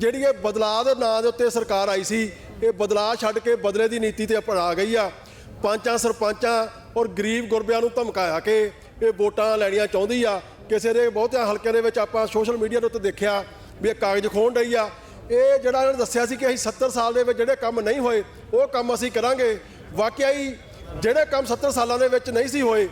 ਜਿਹੜੀ ਇਹ ਬਦਲਾਅ ਦੇ ਨਾਂ ਦੇ ਉੱਤੇ ਸਰਕਾਰ ਆਈ ਸੀ, ਇਹ ਬਦਲਾਅ ਛੱਡ ਕੇ ਬਦਲੇ ਦੀ ਨੀਤੀ ਤੇ ਅਪਣਾ ਗਈ ਆ। ਪੰਚਾਂ, ਸਰਪੰਚਾਂ ਔਰ ਗਰੀਬ ਗੁਰਬਿਆਂ ਨੂੰ ਧਮਕਾਇਆ ਕਿ ਇਹ ਵੋਟਾਂ ਲੈਣੀਆਂ ਚਾਹੁੰਦੀ ਆ। ਕਿਸੇ ਦੇ ਬਹੁਤਿਆਂ ਹਲਕਿਆਂ ਦੇ ਵਿੱਚ ਆਪਾਂ ਸੋਸ਼ਲ ਮੀਡੀਆ ਦੇ ਉੱਤੇ ਦੇਖਿਆ ਵੀ ਇਹ ਕਾਗਜ਼ ਖੋਣ ਰਹੀ ਆ। ਇਹ ਜਿਹੜਾ ਇਹਨਾਂ ਨੇ ਦੱਸਿਆ ਸੀ ਕਿ ਅਸੀਂ 70 ਸਾਲ ਦੇ ਵਿੱਚ ਜਿਹੜੇ ਕੰਮ ਨਹੀਂ ਹੋਏ, ਉਹ ਕੰਮ ਅਸੀਂ ਕਰਾਂਗੇ। ਵਾਕਿਆ ਹੀ ਜਿਹੜੇ ਕੰਮ 70 ਸਾਲਾਂ ਦੇ ਵਿੱਚ ਨਹੀਂ ਸੀ ਹੋਏ,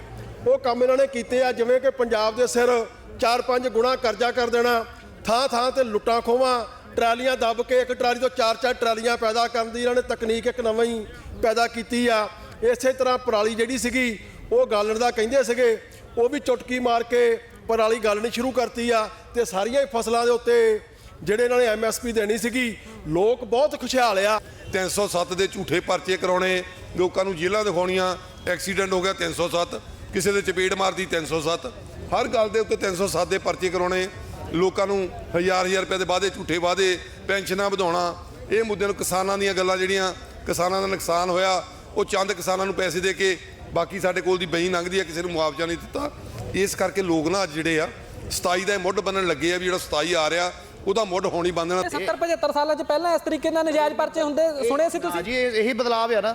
ਉਹ ਕੰਮ ਇਹਨਾਂ ਨੇ ਕੀਤੇ ਆ। ਜਿਵੇਂ ਕਿ ਪੰਜਾਬ ਦੇ ਸਿਰ 4-5 ਗੁਣਾ ਕਰਜ਼ਾ ਕਰ ਦੇਣਾ ਥਾਂ ਥਾਂ ਤੇ ਲੁੱਟਾਂ ਖੋਵਾਂ ਟਰਾਲੀਆਂ ਦੱਬ ਕੇ ਇੱਕ ਟਰਾਲੀ ਤੋਂ ਚਾਰ ਚਾਰ ਟਰਾਲੀਆਂ ਪੈਦਾ ਕਰਨ ਦੀ ਇਹਨਾਂ ਨੇ ਤਕਨੀਕ ਇੱਕ ਨਵੀਂ ਹੀ ਪੈਦਾ ਕੀਤੀ ਆ। ਇਸੇ ਤਰ੍ਹਾਂ ਪਰਾਲੀ ਜਿਹੜੀ ਸੀਗੀ, ਉਹ ਗਾਲਣ ਦਾ ਕਹਿੰਦੇ ਸੀਗੇ, ਉਹ ਵੀ ਚੁਟਕੀ ਮਾਰ ਕੇ ਪਰਾਲੀ ਗਾਲਣੀ ਸ਼ੁਰੂ ਕਰਤੀ ਆ ਤੇ ਸਾਰੀਆਂ ਹੀ ਫਸਲਾਂ ਦੇ ਉੱਤੇ ਜਿਹੜੇ ਇਹਨਾਂ ਨੇ ਐਮਐਸਪੀ ਦੇਣੀ ਸੀਗੀ, ਲੋਕ ਬਹੁਤ ਖੁਸ਼ਹਾਲ ਆ। 307 ਦੇ ਝੂਠੇ ਪਰਚੇ ਕਰਾਉਣੇ, ਲੋਕਾਂ ਨੂੰ ਜੇਲ੍ਹਾਂ ਦਿਖਾਉਣੀਆਂ, ਐਕਸੀਡੈਂਟ ਹੋ ਗਿਆ 307 ਕਿਸੇ ਦੇ ਚਪੇੜ ਮਾਰਦੀ 307 ਹਰ ਗੱਲ ਦੇ ਉੱਤੇ 307 ਦੇ ਪਰਚੇ ਕਰਾਉਣੇ ਲੋਕਾਂ ਨੂੰ ਹਜ਼ਾਰ ਹਜ਼ਾਰ ਰੁਪਏ ਦੇ ਵਾਅਦੇ, ਝੂਠੇ ਵਾਅਦੇ, ਪੈਨਸ਼ਨਾਂ ਵਧਾਉਣਾ, ਇਹ ਮੁੱਦੇ ਨੂੰ ਕਿਸਾਨਾਂ ਦੀਆਂ ਗੱਲਾਂ ਜਿਹੜੀਆਂ ਕਿਸਾਨਾਂ ਦਾ ਨੁਕਸਾਨ ਹੋਇਆ, ਉਹ ਚੰਦ ਕਿਸਾਨਾਂ ਨੂੰ ਪੈਸੇ ਦੇ ਕੇ ਬਾਕੀ ਸਾਡੇ ਕੋਲ ਦੀ ਬਈ ਲੰਘਦੀ ਆ, ਕਿਸੇ ਨੂੰ ਮੁਆਵਜ਼ਾ ਨਹੀਂ ਦਿੱਤਾ। ਇਸ ਕਰਕੇ ਲੋਕ ਨਾ ਅੱਜ ਜਿਹੜੇ ਆ 27 ਦਾ ਇਹ ਮੁੱਢ ਬੰਨਣ ਲੱਗੇ ਆ ਵੀ ਜਿਹੜਾ 27 ਆ ਰਿਹਾ ਉਹਦਾ ਮੁੱਢ ਹੋਣੀ ਬੰਨਣਾ 70 75 ਸਾਲਾਂ ਚ ਪਹਿਲਾਂ ਇਸ ਤਰੀਕੇ ਨਾਲ ਨਜਾਇਜ਼ ਪਰਚੇ ਹੁੰਦੇ ਸੁਣੇ ਸੀ ਤੁਸੀਂ? ਹਾਂਜੀ ਇਹ- ਇਹੀ ਬਦਲਾਵ ਆ ਨਾ।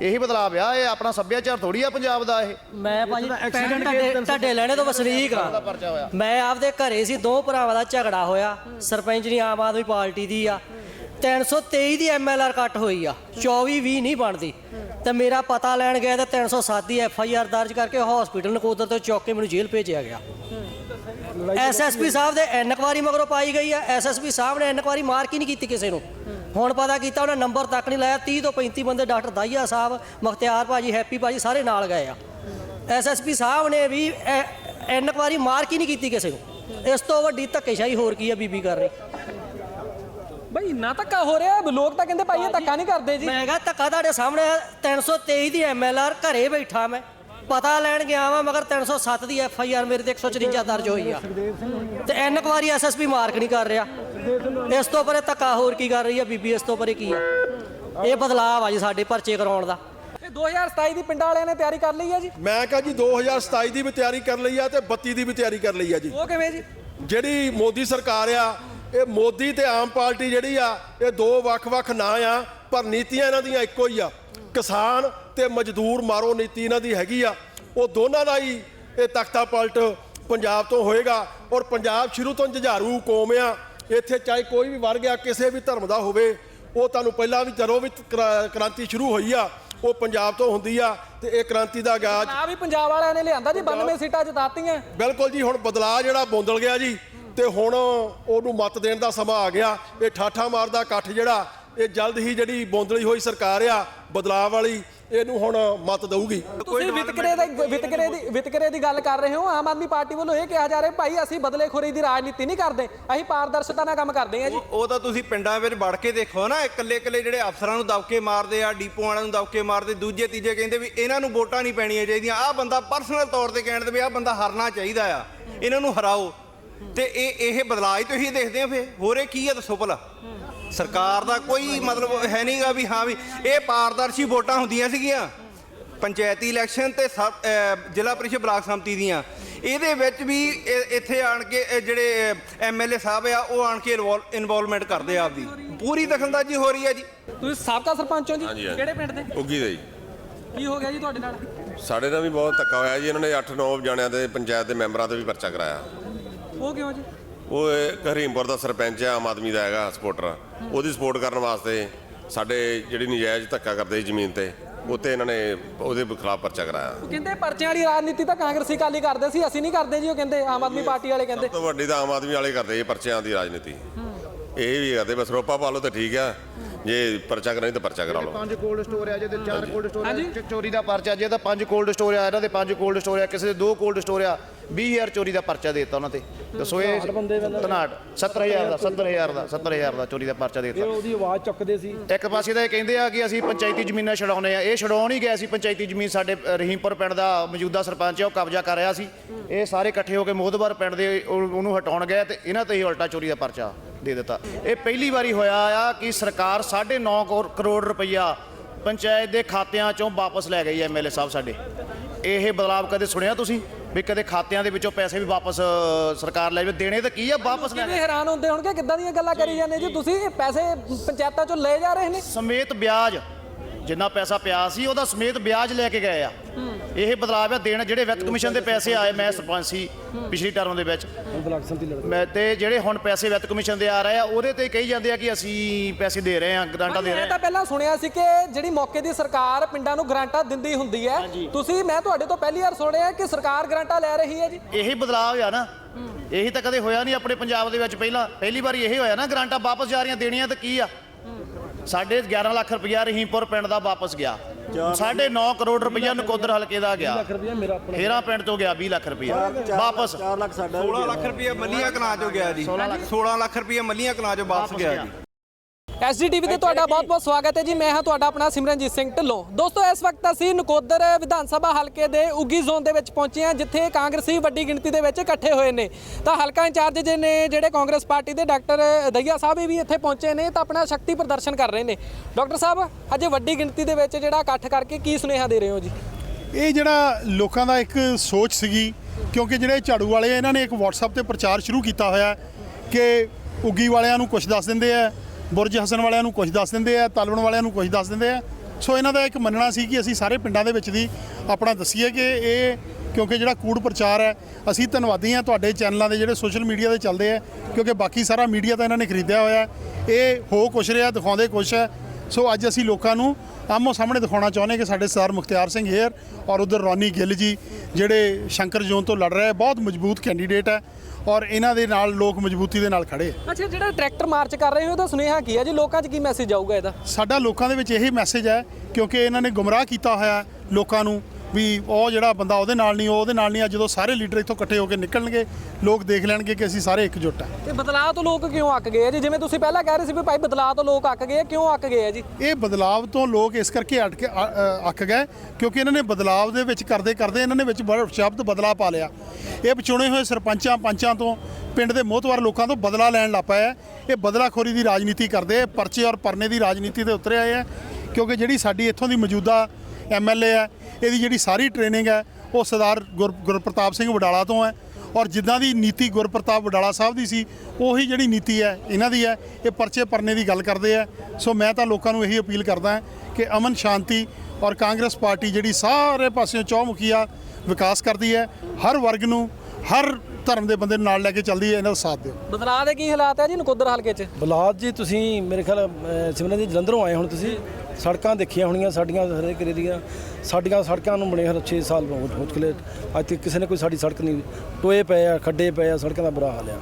ਇਹੀ ਬਦਲਾਵ ਆ ਇਹ ਆਪਣਾ ਸੱਭਿਆਚਾਰ ਥੋੜੀ ਆ ਪੰਜਾਬ ਦਾ ਇਹ। ਮੈਂ ਭਾਜੀ ਤੁਹਾਡੇ ਤੁਹਾਡੇ ਲੈਣੇ ਤੋਂ ਵਸਨੀਕ ਆ। ਮੈਂ ਆਪਦੇ ਘਰੇ ਸੀ ਦੋ ਭਰਾਵਾਂ ਦਾ ਝਗੜਾ ਹੋਇਆ। ਸਰਪੰਚ ਦੀ ਆਮ ਆਦਮੀ ਪਾਰਟੀ ਦੀ ਆ। 323 ਦੀ ਐਮਐਲਆਰ ਕੱਟ ਹੋਈ ਆ। 24 20 ਨਹੀਂ ਬਣਦੀ। ਤੇ ਮੇਰਾ ਪਤਾ ਲੈਣ ਗਿਆ ਤੇ 307 ਦੀ ਐਫਆਈਆਰ ਦਰਜ ਕਰਕੇ ਹਸਪੀਟਲ ਨਕੋਦਰ ਤੋਂ ਚੌਕ ਕੇ ਮੈਨੂੰ ਜੇਲ੍ਹ ਭੇਜਿਆ ਗਿਆ। ਐਸਐਸਪੀ ਸਾਹਿਬ ਦੇ ਇਨਕੁਆਰੀ ਮਗਰੋਂ ਪਾਈ ਗਈ ਆ ਐਸਐਸਪੀ ਸਾਹਿਬ ਨੇ ਇਨਕੁਆਰੀ ਮਾਰਕ ਹੀ ਨਹੀਂ ਕੀਤੀ ਕਿਸੇ ਨੂੰ? ਹੁਣ ਪਤਾ ਕੀਤਾ ਉਹਨੇ ਨੰਬਰ ਤੱਕ ਨਹੀਂ ਲਾਇਆ। 30 ਤੋਂ 35 ਬੰਦੇ ਡਾਕਟਰ ਦਾਈਆ ਸਾਹਿਬ ਮੁਖਤਿਆਰ ਭਾਜੀ ਹੈਪੀ ਭਾਜੀ ਸਾਰੇ ਨਾਲ ਗਏ ਆ। ਐਸਐਸਪੀ ਸਾਹਿਬ ਨੇ ਵੀ ਇਨਕੁਆਰੀ ਮਾਰਕ ਹੀ ਨਹੀਂ ਕੀਤੀ ਕਿਸੇ ਨੂੰ? ਇਸ ਤੋਂ ਵੱਡੀ ਧੱਕੇਸ਼ਾਹੀ ਹੋਰ ਕੀ ਆ ਬੀਬੀ ਕਰ ਰਹੀ? ਬਈ ਇੰਨਾ ਧੱਕਾ ਹੋ ਰਿਹਾ। ਲੋਕ ਤਾਂ ਕਹਿੰਦੇ ਭਾਈ ਇਹ ਧੱਕਾ ਨਹੀਂ ਕਰਦੇ ਜੀ। ਮੈਂ ਕਿਹਾ ਧੱਕਾ ਤੁਹਾਡੇ ਸਾਹਮਣੇ ਹੈ, 323 ਦੀ ਐਮਐਲਆਰ ਘਰੇ ਬੈਠਾ ਮੈਂ। ਪਤਾ ਲੈਣ ਗਿਆ ਵਾਂ ਮਗਰ 307 ਦੀ ਐਫਆਈਆਰ ਮੇਰੇ ਤੇ 154 ਦਰਜ ਹੋਈ ਆ। ਤੇ ਇਨਕੁਆਰੀ ਐਸਐਸਪੀ ਮਾਰਕ ਨਹੀਂ ਕਰ ਰਿਹਾ। ਇਸ ਤੋਂ ਪਰੇ ਧੱਕਾ ਹੋਰ ਕੀ ਕਰ ਰਹੀ ਆ ਬੀਬੀ ਇਸ ਤੋਂ ਪਰੇ ਕੀ ਆ? ਇਹ ਬਦਲਾਅ ਆ ਜੀ ਸਾਡੇ ਪਰਚੇ ਕਰਾਉਣ ਦਾ। ਇਹ 2027 ਦੀ ਪਿੰਡਾਂ ਵਾਲਿਆਂ ਨੇ ਤਿਆਰੀ ਕਰ ਲਈ ਹੈ ਜੀ? ਮੈਂ ਕਹਾਂ ਜੀ 2027 ਦੀ ਵੀ ਤਿਆਰੀ ਕਰ ਲਈ ਆ ਤੇ 32 ਦੀ ਵੀ ਤਿਆਰੀ ਕਰ ਲਈ ਆ ਜੀ। ਉਹ ਕਿਵੇਂ ਜੀ? ਜਿਹੜੀ ਮੋਦੀ ਸਰਕਾਰ ਆ ਇਹ ਮੋਦੀ ਤੇ ਆਮ ਪਾਰਟੀ ਜਿਹੜੀ ਆ ਇਹ ਦੋ ਵੱਖ-ਵੱਖ ਨਾਂ ਆ ਪਰ ਨੀਤੀਆਂ ਇਹਨਾਂ ਦੀਆਂ ਇੱਕੋ ਹੀ ਆ। ਕਿਸਾਨ ਤੇ ਮਜ਼ਦੂਰ ਮਾਰੋ ਨੀਤੀ ਇਹਨਾਂ ਦੀ ਹੈਗੀ ਆ। ਉਹ ਦੋਨਾਂ ਦਾ ਹੀ ਇਹ ਤਖਤਾ ਪਲਟ ਪੰਜਾਬ ਤੋਂ ਹੋਏਗਾ ਔਰ ਪੰਜਾਬ ਸ਼ੁਰੂ ਤੋਂ ਜੁਝਾਰੂ ਕੌਮ ਆ। ਇੱਥੇ ਚਾਹੇ ਕੋਈ ਵੀ ਵਰਗ ਆ ਕਿਸੇ ਵੀ ਧਰਮ ਦਾ ਹੋਵੇ ਉਹ ਤੁਹਾਨੂੰ ਪਹਿਲਾਂ ਵੀ ਜਦੋਂ ਵੀ ਕਰਾ- ਕ੍ਰਾਂਤੀ ਸ਼ੁਰੂ ਹੋਈ ਆ ਉਹ ਪੰਜਾਬ ਤੋਂ ਹੁੰਦੀ ਆ ਤੇ ਇਹ ਕ੍ਰਾਂਤੀ ਦਾ ਆਗਾਜ਼ ਨਾ ਵੀ ਪੰਜਾਬ ਵਾਲਿਆਂ ਨੇ ਲਿਆਂਦਾ ਜੀ 92 ਸੀਟਾਂ ਜਿਤਾਤੀਆਂ। ਬਿਲਕੁਲ ਜੀ ਹੁਣ ਬਦਲਾਅ ਜਿਹੜਾ ਬੋਂਦਲ ਗਿਆ ਜੀ ਤੇ ਹੁਣ ਉਹਨੂੰ ਮਤ ਦੇਣ ਦਾ ਸਮਾਂ ਆ ਗਿਆ। ਇਹ ਠਾਠਾ ਮਾਰਦਾ ਇਕੱਠ ਜਿਹੜਾ ਇਹ ਜਲਦ ਹੀ ਜਿਹੜੀ ਬੋਂਦਲੀ ਹੋਈ ਸਰਕਾਰ ਆ ਬਦਲਾਅ ਵਾਲੀ ਇਹਨੂੰ ਹੁਣ ਮਤ ਦਊਗੀ। ਤੁਸੀਂ ਵਿਤਕਰੇ ਦੀ ਵਿਤਕਰੇ ਦੀ ਵਿਤਕਰੇ ਦੀ ਗੱਲ ਕਰ ਰਹੇ ਹੋ ਆਮ ਆਦਮੀ ਪਾਰਟੀ ਵੱਲੋਂ ਇਹ ਕਿਹਾ ਜਾ ਰਿਹਾ ਭਾਈ ਅਸੀਂ ਬਦਲੇਖੋਰੀ ਦੀ ਰਾਜਨੀਤੀ ਨਹੀਂ ਕਰਦੇ ਅਸੀਂ ਪਾਰਦਰਸ਼ਤਾ ਨਾਲ ਕੰਮ ਕਰਦੇ ਹਾਂ ਜੀ। ਉਹ ਤਾਂ ਤੁਸੀਂ ਪਿੰਡਾਂ ਵਿੱਚ ਵੜ ਕੇ ਦੇਖੋ ਨਾ ਇਕੱਲੇ ਇਕੱਲੇ ਜਿਹੜੇ ਅਫਸਰਾਂ ਨੂੰ ਦਬਕੇ ਮਾਰਦੇ ਆ ਡੀਪੋ ਵਾਲਿਆਂ ਨੂੰ ਦਬਕੇ ਮਾਰਦੇ ਦੂਜੇ ਤੀਜੇ ਕਹਿੰਦੇ ਵੀ ਇਹਨਾਂ ਨੂੰ ਵੋਟਾਂ ਨਹੀਂ ਪੈਣੀਆਂ ਚਾਹੀਦੀਆਂ। ਆਹ ਬੰਦਾ ਪਰਸਨਲ ਤੌਰ ਤੇ ਕਹਿਣ ਦੇ ਵੀ ਆਹ ਬੰਦਾ ਹਰਨਾ ਚਾਹੀਦਾ ਆ। ਇਹਨਾਂ ਨੂੰ ਹਰਾਓ। ਤੇ ਇਹ ਇਹ ਬਦਲਾਅ ਹੀ ਤੁਸੀਂ ਦੇਖਦੇ ਆ ਫੇ ਹੋਰੇ ਕੀ ਆ ਦੱਸੋ ਭਲਾ? ਸਰਕਾਰ ਦਾ ਕੋਈ ਮਤਲਬ ਹੈ ਨਹੀਂਗਾ ਵੀ ਹਾਂ ਵੀ ਇਹ ਪਾਰਦਰਸ਼ੀ ਵੋਟਾਂ ਹੁੰਦੀਆਂ ਸੀਗੀਆਂ। ਪੰਚਾਇਤੀ ਇਲੈਕਸ਼ਨ ਤੇ ਜ਼ਿਲ੍ਹਾ ਪਰਿਸ਼ਦ ਬਲਾਕ ਸੰਮਤੀ ਦੀਆਂ। ਇਹਦੇ ਵਿੱਚ ਵੀ ਇਹ- ਇੱਥੇ ਆਣ ਕੇ ਜਿਹੜੇ ਐਮਐਲਏ ਸਾਹਿਬ ਆ ਉਹ ਆਣ ਕੇ ਇਨਵੋਲਵਮੈਂਟ ਕਰਦੇ ਆ ਆਪਦੀ। ਪੂਰੀ ਦਖਲਅੰਦਾਜ਼ੀ ਹੋ ਰਹੀ ਹੈ ਜੀ। ਤੁਸੀਂ ਸਾਬਕਾ ਸਰਪੰਚ ਹੋ ਜੀ। ਕਿਹੜੇ ਪਿੰਡ ਦੇ? ਉੱਗੀ ਦਾ ਜੀ। ਕੀ ਹੋ ਗਿਆ ਜੀ ਤੁਹਾਡੇ ਨਾਲ? ਸਾਡੇ ਨਾਲ ਵੀ ਬਹੁਤ ਧੱਕਾ ਹੋਇਆ ਜੀ। ਇਹਨਾਂ ਨੇ 8-9 ਜਣਿਆਂ ਦੇ ਪੰਚਾਇਤ ਦੇ ਮੈਂਬਰਾਂ ਤੇ ਵੀ ਪਰਚਾ ਕਰਾਇਆ। ਉਹ ਕਿਉਂ ਜੀ? ਉਹ ਹਰੀਮਪੁਰ ਦਾ ਸਰਪੰਚ ਹੈ ਆਮ ਆਦਮੀ ਦਾ ਹੈਗਾ ਸਪੋਰਟਰ ਉਹਦੀ ਸਪੋਰਟ ਕਰਨ ਵਾਸਤੇ ਸਾਡੇ ਜਿਹੜੀ ਨਜਾਇਜ਼ ਧੱਕਾ ਕਰਦੇ ਸੀ ਜ਼ਮੀਨ ਤੇ ਉੱਤੇ ਇਹਨਾਂ ਨੇ ਉਹਦੇ ਖਿਲਾਫ ਪਰਚਾ ਕਰਾਇਆ। ਉਹ ਕਹਿੰਦੇ ਪਰਚਿਆਂ ਵਾਲੀ ਰਾਜਨੀਤੀ ਤਾਂ ਕਾਂਗਰਸੀ ਕਾਲੀ ਕਰਦੇ ਸੀ ਅਸੀਂ ਨਹੀਂ ਕਰਦੇ ਜੀ ਉਹ ਕਹਿੰਦੇ ਆਮ ਆਦਮੀ ਪਾਰਟੀ ਵਾਲੇ ਕਹਿੰਦੇ। ਸਭ ਤੋਂ ਵੱਡੀ ਤਾਂ ਆਮ ਆਦਮੀ ਵਾਲੇ ਕਰਦੇ ਇਹ ਪਰਚਿਆਂ ਦੀ ਰਾਜਨੀਤੀ। ਇਹ ਵੀ ਕਰਦੇ ਬਸ ਰੋਪਾ ਪਾ ਲਓ ਤਾਂ ਠੀਕ ਆ ਜੇ ਪਰਚਾ ਕਰਾਣੀ ਤਾਂ ਪਰਚਾ ਕਰਾ ਲਓ। ਪੰਜ ਕੋਲਡ ਸਟੋਰ ਆ ਜਿਹਦੇ ਚਾਰ ਕੋਲਡ ਸਟੋਰ ਆ ਚੋਰੀ ਦਾ ਪਰਚਾ ਜੇ ਤਾਂ ਪੰਜ ਕੋਲਡ ਸਟੋਰ ਆ ਇਹਨਾਂ ਦੇ ਪੰਜ ਕੋਲਡ ਸਟੋਰ ਆ ਕਿਸੇ ਦੇ ਦੋ ਕੋਲਡ ਸਟੋਰ ਆ 20000 ਚੋਰੀ ਦਾ ਪਰਚਾ ਦੇ ਦਿੱਤਾ ਉਹਨਾਂ ਤੇ। ਦੱਸੋ ਇਹ ਤਨਾਟ 70000 ਦਾ 70000 ਦਾ 70000 ਦਾ ਚੋਰੀ ਦਾ ਪਰਚਾ ਦੇ ਦਿੱਤਾ। ਉਹਦੀ ਆਵਾਜ਼ ਚੁੱਕਦੇ ਸੀ। ਇੱਕ ਪਾਸੇ ਤਾਂ ਇਹ ਕਹਿੰਦੇ ਆ ਕਿ ਅਸੀਂ ਪੰਚਾਇਤੀ ਜ਼ਮੀਨਾਂ ਛਡਾਉਨੇ ਆ। ਇਹ ਛਡਾਉਣ ਹੀ ਗਿਆ ਸੀ। ਪੰਚਾਇਤੀ ਜ਼ਮੀਨ ਸਾਡੇ ਰਹੀਮਪੁਰ ਪਿੰਡ ਦਾ ਮੌਜੂਦਾ ਸਰਪੰਚ ਹੈ ਉਹ ਕਬਜ਼ਾ ਕਰ ਰਿਹਾ ਸੀ। ਇਹ ਸਾਰੇ ਇਕੱਠੇ ਹੋ ਕੇ ਮੋਹਦਵਾਰ ਪਿੰਡ ਦੇ ਉਹ- ਉਹਨੂੰ ਹਟਾਉਣ ਗਏ ਤੇ ਇਹਨਾਂ ਤੇ ਹੀ ਉਲਟਾ ਚੋਰੀ ਦਾ ਪਰਚਾ ਦੇ ਦਿੱਤਾ। ਇਹ ਪਹਿਲੀ ਵਾਰੀ ਹੋਇਆ ਆ ਕਿ ਸਰਕਾਰ 9.5 ਕਰੋੜ ਰੁਪਈਆ ਪੰਚਾਇਤ ਦੇ ਖਾਤਿਆਂ ਚੋਂ ਵਾਪਸ ਲੈ ਗਈ ਐਮਐਲਏ ਸਾਹਿਬ ਸਾਡੇ। ਇਹ ਬਦਲਾਵ ਕਦੇ ਸੁਣਿਆ ਤੁਸੀਂ? ਵੀ ਕਦੇ ਖਾਤਿਆਂ ਦੇ ਵਿੱਚੋਂ ਪੈਸੇ ਵੀ ਵਾਪਸ ਸਰਕਾਰ ਲੈ ਜਾਵੇ। ਦੇਣੇ ਤਾਂ ਕੀ ਆ? ਵਾਪਸ ਕਿਵੇਂ ਲੈਣੇ। ਹੈਰਾਨ ਹੁੰਦੇ ਹੋਣਗੇ ਕਿੱਦਾਂ ਦੀਆਂ ਗੱਲਾਂ ਕਰੀ ਜਾਂਦੇ ਜੀ? ਤੁਸੀਂ ਇਹ ਪੈਸੇ ਪੰਚਾਇਤਾਂ ਚੋਂ ਲਏ ਜਾ ਰਹੇ ਨੇ। ਸਮੇਤ ਵਿਆਜ। ਜਿੰਨਾ ਪੈਸਾ ਪਿਆ ਸੀ ਉਹਦਾ ਸਮੇਤ ਵਿਆਜ ਲੈ ਕੇ ਗਏ ਆ। ਇਹ ਬਦਲਾਅ ਆ ਦੇਣ ਜਿਹੜੇ ਵਿੱਤ ਕਮਿਸ਼ਨ ਦੇ ਪੈਸੇ ਆਏ ਮੈਂ ਸਰਪੰਚ ਸੀ ਪਿਛਲੀ ਟਰਮ ਦੇ ਵਿੱਚ। ਮੈਂ ਤੇ ਜਿਹੜੇ ਹੁਣ ਪੈਸੇ ਵਿੱਤ ਕਮਿਸ਼ਨ ਦੇ ਆ ਰਹੇ ਆ ਉਹਦੇ ਤੇ ਕਹੀ ਜਾਂਦੇ ਆ ਕਿ ਅਸੀਂ ਪੈਸੇ ਦੇ ਰਹੇ ਆ ਗ੍ਰਾਂਟਾਂ ਦੇ ਰਹੇ ਮੈਂ ਤਾਂ ਆ ਪਹਿਲਾਂ ਸੁਣਿਆ ਸੀ ਕਿ ਜਿਹੜੀ ਮੌਕੇ ਦੀ ਸਰਕਾਰ ਪਿੰਡਾਂ ਨੂੰ ਗ੍ਰਾਂਟਾਂ ਦਿੰਦੀ ਹੁੰਦੀ ਹੈ। ਤੁਸੀਂ ਮੈਂ ਤੁਹਾਡੇ ਤੋਂ ਪਹਿਲੀ ਵਾਰ ਸੁਣਿਆ ਕਿ ਸਰਕਾਰ ਗ੍ਰਾਂਟਾਂ ਲੈ ਰਹੀ ਹੈ ਜੀ। ਇਹੀ ਬਦਲਾਅ ਆ ਨਾ। ਇਹੀ ਤਾਂ ਕਦੇ ਹੋਇਆ ਨਹੀਂ ਆਪਣੇ ਪੰਜਾਬ ਦੇ ਵਿੱਚ ਪਹਿਲਾਂ। ਪਹਿਲੀ ਵਾਰੀ ਇਹ ਹੋਇਆ ਨਾ ਗ੍ਰਾਂਟਾਂ ਵਾਪਸ ਜਾ ਰਹੀਆਂ ਦੇਣੀਆਂ ਤਾਂ ਕੀ ਆ? ਸਾਡੇ 11 ਲੱਖ ਰੁਪਇਆ ਰਹੀਮਪੁਰ ਪਿੰਡ ਦਾ ਵਾਪਸ ਗਿਆ। ਸਾਢੇ 9 ਕਰੋੜ ਰੁਪਇਆ ਨਕੋਦਰ ਹਲਕੇ ਦਾ ਗਿਆ। ਫੇਰਾ ਪਿੰਡ ਤੋਂ ਗਿਆ 20 ਲੱਖ ਰੁਪਇਆ ਵਾਪਸ। 16 ਲੱਖ ਰੁਪਏ ਮੱਲੀਆਂ ਕਲਾਂ ਚੋਂ ਗਿਆ ਜੀ। 16 ਲੱਖ ਰੁਪਏ ਮੱਲੀਆਂ ਕਲਾਂ ਚੋਂ ਵਾਪਸ ਗਿਆ। ਜੀ। ਐਸਜੀਟੀਵੀ ਤੇ ਤੁਹਾਡਾ ਬਹੁਤ-ਬਹੁਤ ਸਵਾਗਤ ਹੈ ਜੀ। ਮੈਂ ਹਾਂ ਤੁਹਾਡਾ ਆਪਣਾ ਸਿਮਰਨਜੀਤ ਸਿੰਘ ਢਿੱਲੋਂ। ਦੋਸਤੋ ਇਸ ਵਕਤ ਅਸੀਂ ਨਕੋਦਰ ਵਿਧਾਨ ਸਭਾ ਹਲਕੇ ਦੇ ਉਗੀ ਜ਼ੋਨ ਦੇ ਵਿੱਚ ਪਹੁੰਚੇ ਹਾਂ ਜਿੱਥੇ ਕਾਂਗਰਸੀ ਵੱਡੀ ਗਿਣਤੀ ਦੇ ਵਿੱਚ ਇਕੱਠੇ ਹੋਏ ਨੇ। ਤਾਂ ਹਲਕਾ ਇੰਚਾਰਜ ਜੀ ਨੇ ਜਿਹੜੇ ਕਾਂਗਰਸ ਪਾਰਟੀ ਦੇ ਡਾਕਟਰ ਦਈਆ ਸਾਹਿਬ ਵੀ ਇੱਥੇ ਪਹੁੰਚੇ ਨੇ ਤਾਂ ਆਪਣਾ ਸ਼ਕਤੀ ਪ੍ਰਦਰਸ਼ਨ ਕਰ ਰਹੇ ਨੇ। ਡਾਕਟਰ ਸਾਹਿਬ ਅੱਜ ਵੱਡੀ ਗਿਣਤੀ ਦੇ ਵਿੱਚ ਜਿਹੜਾ ਇਕੱਠ ਕਰਕੇ ਕੀ ਸੁਨੇਹਾ ਦੇ ਰਹੇ ਹੋ ਜੀ? ਇਹ ਜਿਹੜਾ ਲੋਕਾਂ ਦਾ ਇੱਕ ਸੋਚ ਸੀਗੀ ਕਿਉਂਕਿ ਜਿਹੜੇ ਝਾੜੂ ਵਾਲੇ ਇਹਨਾਂ ਨੇ ਇੱਕ WhatsApp ਤੇ ਪ੍ਰਚਾਰ ਸ਼ੁਰੂ ਕੀਤਾ ਹੋਇਆ ਕਿ ਉਗੀ ਵਾਲਿਆਂ ਨੂੰ ਕੁਝ ਦੱਸ ਦਿੰਦੇ ਆ। ਬੁਰਜ ਹਸਨ ਵਾਲਿਆਂ ਨੂੰ ਕੁਝ ਦੱਸ ਦਿੰਦੇ ਆ, ਤਾਲਵਣ ਵਾਲਿਆਂ ਨੂੰ ਕੁਝ ਦੱਸ ਦਿੰਦੇ ਆ। ਸੋ ਇਹਨਾਂ ਦਾ ਇੱਕ ਮੰਨਣਾ ਸੀ ਕਿ ਅਸੀਂ ਸਾਰੇ ਪਿੰਡਾਂ ਦੇ ਵਿੱਚ ਦੀ ਆਪਣਾ ਦੱਸੀਏ ਕਿ ਇਹ ਕਿਉਂਕਿ ਜਿਹੜਾ ਕੂੜ ਪ੍ਰਚਾਰ ਹੈ, ਅਸੀਂ ਧੰਨਵਾਦੀ ਹਾਂ ਤੁਹਾਡੇ ਚੈਨਲਾਂ ਦੇ ਜਿਹੜੇ ਸੋਸ਼ਲ ਮੀਡੀਆ ਦੇ ਚੱਲਦੇ ਆ, ਕਿਉਂਕਿ ਬਾਕੀ ਸਾਰਾ ਮੀਡੀਆ ਤਾਂ ਇਹਨਾਂ ਨੇ ਖਰੀਦਿਆ ਹੋਇਆ ਇਹ ਹੋ ਕੁਛ ਰਿਹਾ, ਦਿਖਾਉਂਦੇ ਕੁਛ ਹੈ। ਸੋ ਅੱਜ ਅਸੀਂ ਲੋਕਾਂ ਨੂੰ ਆਮੋ ਸਾਹਮਣੇ ਦਿਖਾਉਣਾ ਚਾਹੁੰਦੇ ਕਿ ਸਾਡੇ ਸਰਦਾਰ ਮੁਖਤਿਆਰ ਸਿੰਘ ਹੇਅਰ ਔਰ ਉਧਰ ਰੌਨੀ ਗਿੱਲ ਜੀ, ਜਿਹੜੇ ਸ਼ੰਕਰ ਜ਼ੋਨ ਤੋਂ ਲੜ ਰਹੇ ਆ ਬਹੁਤ ਮਜ਼ਬੂਤ ਕੈਂਡੀਡੇਟ ਹੈ। ਔਰ ਇਹਨਾਂ ਦੇ ਨਾਲ ਲੋਕ ਮਜ਼ਬੂਤੀ ਦੇ ਨਾਲ ਖੜੇ ਅੱਛਾ ਜਿਹੜਾ ਟਰੈਕਟਰ ਮਾਰਚ ਕਰ ਰਹੇ ਹੋ ਉਹਦਾ ਸੁਨੇਹਾ ਕੀ ਹੈ? ਜੀ ਲੋਕਾਂ 'ਚ ਕੀ ਮੈਸੇਜ ਆਊਗਾ ਇਹਦਾ? ਸਾਡਾ ਲੋਕਾਂ ਦੇ ਵਿੱਚ ਇਹੀ ਮੈਸੇਜ ਹੈ ਕਿਉਂਕਿ ਇਹਨਾਂ ਨੇ ਗੁੰਮਰਾਹ ਕੀਤਾ ਹੋਇਆ ਲੋਕਾਂ ਨੂੰ ਵੀ ਉਹ ਜਿਹੜਾ ਬੰਦਾ ਉਹਦੇ ਨਾਲ ਨਹੀਂ ਉਹ ਉਹਦੇ ਨਾਲ ਨਹੀਂ ਆ ਜਦੋਂ ਸਾਰੇ ਲੀਡਰ ਇੱਥੋਂ ਇਕੱਠੇ ਹੋ ਕੇ ਨਿਕਲਣਗੇ ਲੋਕ ਦੇਖ ਲੈਣਗੇ ਕਿ ਅਸੀਂ ਸਾਰੇ ਇਕਜੁੱਟ ਆ ਤੇ ਬਦਲਾਅ ਤੋਂ ਲੋਕ ਕਿਉਂ ਅੱਕ ਗਏ ਆ ਜੀ? ਜਿਵੇਂ ਤੁਸੀਂ ਪਹਿਲਾਂ ਕਹਿ ਰਹੇ ਸੀ ਵੀ ਭਾਈ ਬਦਲਾਅ ਤੋਂ ਲੋਕ ਅੱਕ ਗਏ ਆ ਕਿਉਂ ਅੱਕ ਗਏ ਆ ਜੀ? ਇਹ ਬਦਲਾਵ ਤੋਂ ਲੋਕ ਇਸ ਕਰਕੇ ਅਟਕ ਅੱਕ ਗਏ ਕਿਉਂਕਿ ਇਹਨਾਂ ਨੇ ਬਦਲਾਵ ਦੇ ਵਿੱਚ ਕਰਦੇ ਕਰਦੇ ਇਹਨਾਂ ਨੇ ਵਿੱਚ ਬੜਾ ਸ਼ਬਦ ਬਦਲਾ ਪਾ ਲਿਆ। ਇਹ ਚੁਣੇ ਹੋਏ ਸਰਪੰਚਾਂ ਪੰਚਾਂ ਤੋਂ ਪਿੰਡ ਦੇ ਮੋਹਤਵਾਰ ਲੋਕਾਂ ਤੋਂ ਬਦਲਾ ਲੈਣ ਪਏ ਆ ਇਹ ਬਦਲਾਖੋਰੀ ਦੀ ਰਾਜਨੀਤੀ ਕਰਦੇ ਪਰਚੇ ਔਰ ਪਰਨੇ ਦੀ ਰਾਜਨੀਤੀ ਤੇ ਉਤਰੇ ਆਏ ਆ ਕਿਉਂਕਿ ਜਿਹੜੀ ਸਾਡੀ ਇੱਥੋਂ ਦੀ ਮੌਜੂਦਾ ਐਮਐਲਏ ਹੈ, ਇਹਦੀ ਜਿਹੜੀ ਸਾਰੀ ਟ੍ਰੇਨਿੰਗ ਹੈ, ਉਹ ਸਰਦਾਰ ਗੁਰ, ਗੁਰਪ੍ਰਤਾਪ ਸਿੰਘ ਵਡਾਲਾ ਤੋਂ ਹੈ ਔਰ ਜਿੱਦਾਂ ਦੀ ਨੀਤੀ ਗੁਰਪ੍ਰਤਾਪ ਵਡਾਲਾ ਸਾਹਿਬ ਦੀ ਸੀ, ਉਹੀ ਜਿਹੜੀ ਨੀਤੀ ਹੈ, ਇਹਨਾਂ ਦੀ ਹੈ, ਇਹ ਪਰਚੇ ਪਰਨੇ ਦੀ ਗੱਲ ਕਰਦੇ ਆ ਸੋ ਮੈਂ ਤਾਂ ਲੋਕਾਂ ਨੂੰ ਇਹੀ ਅਪੀਲ ਕਰਦਾ ਕਿ ਅਮਨ ਸ਼ਾਂਤੀ ਔਰ ਕਾਂਗਰਸ ਪਾਰਟੀ ਜਿਹੜੀ ਸਾਰੇ ਪਾਸਿਓਂ ਚੌਮੁਖੀ ਆ, ਵਿਕਾਸ ਕਰਦੀ ਹੈ। ਹਰ ਵਰਗ ਨੂੰ, ਹਰ ਧਰਮ ਦੇ ਬੰਦੇ ਨਾਲ ਲੈ ਕੇ ਚੱਲਦੀ ਹੈ ਇਹਨਾਂ ਦਾ ਸਾਥ ਦਿਓ। ਬਦਲਾਅ ਦੇ ਕੀ ਹਾਲਾਤ ਹੈ ਜੀ ਨਕੋਦਰ ਹਲਕੇ 'ਚ? ਬਲਾਦ ਜੀ ਤੁਸੀਂ ਮੇਰੇ ਖਿਆਲ ਅਹ, ਸਿਮਰਨ ਜੀ ਜਲੰਧਰੋਂ ਆਏ ਹੁਣ ਤੁਸੀਂ। ਸੜਕਾਂ ਦੇਖੀਆਂ ਹੋਣੀਆਂ ਸਾਡੀਆਂ ਹਰੇਕ ਏਰੀਏ ਦੀਆਂ। ਸਾਡੀਆਂ ਸੜਕਾਂ ਨੂੰ ਬਣੇ ਹਰ 6 ਸਾਲ ਹੋ ਚੁੱਕੇ ਅੱਜ ਤੱਕ ਕਿਸੇ ਨੇ ਕੋਈ ਸਾਡੀ ਸੜਕ ਨਹੀਂ ਟੋਏ ਪਏ ਆ ਖੱਡੇ ਪਏ ਆ ਸੜਕਾਂ ਦਾ ਬੁਰਾ ਹਾਲ ਆ।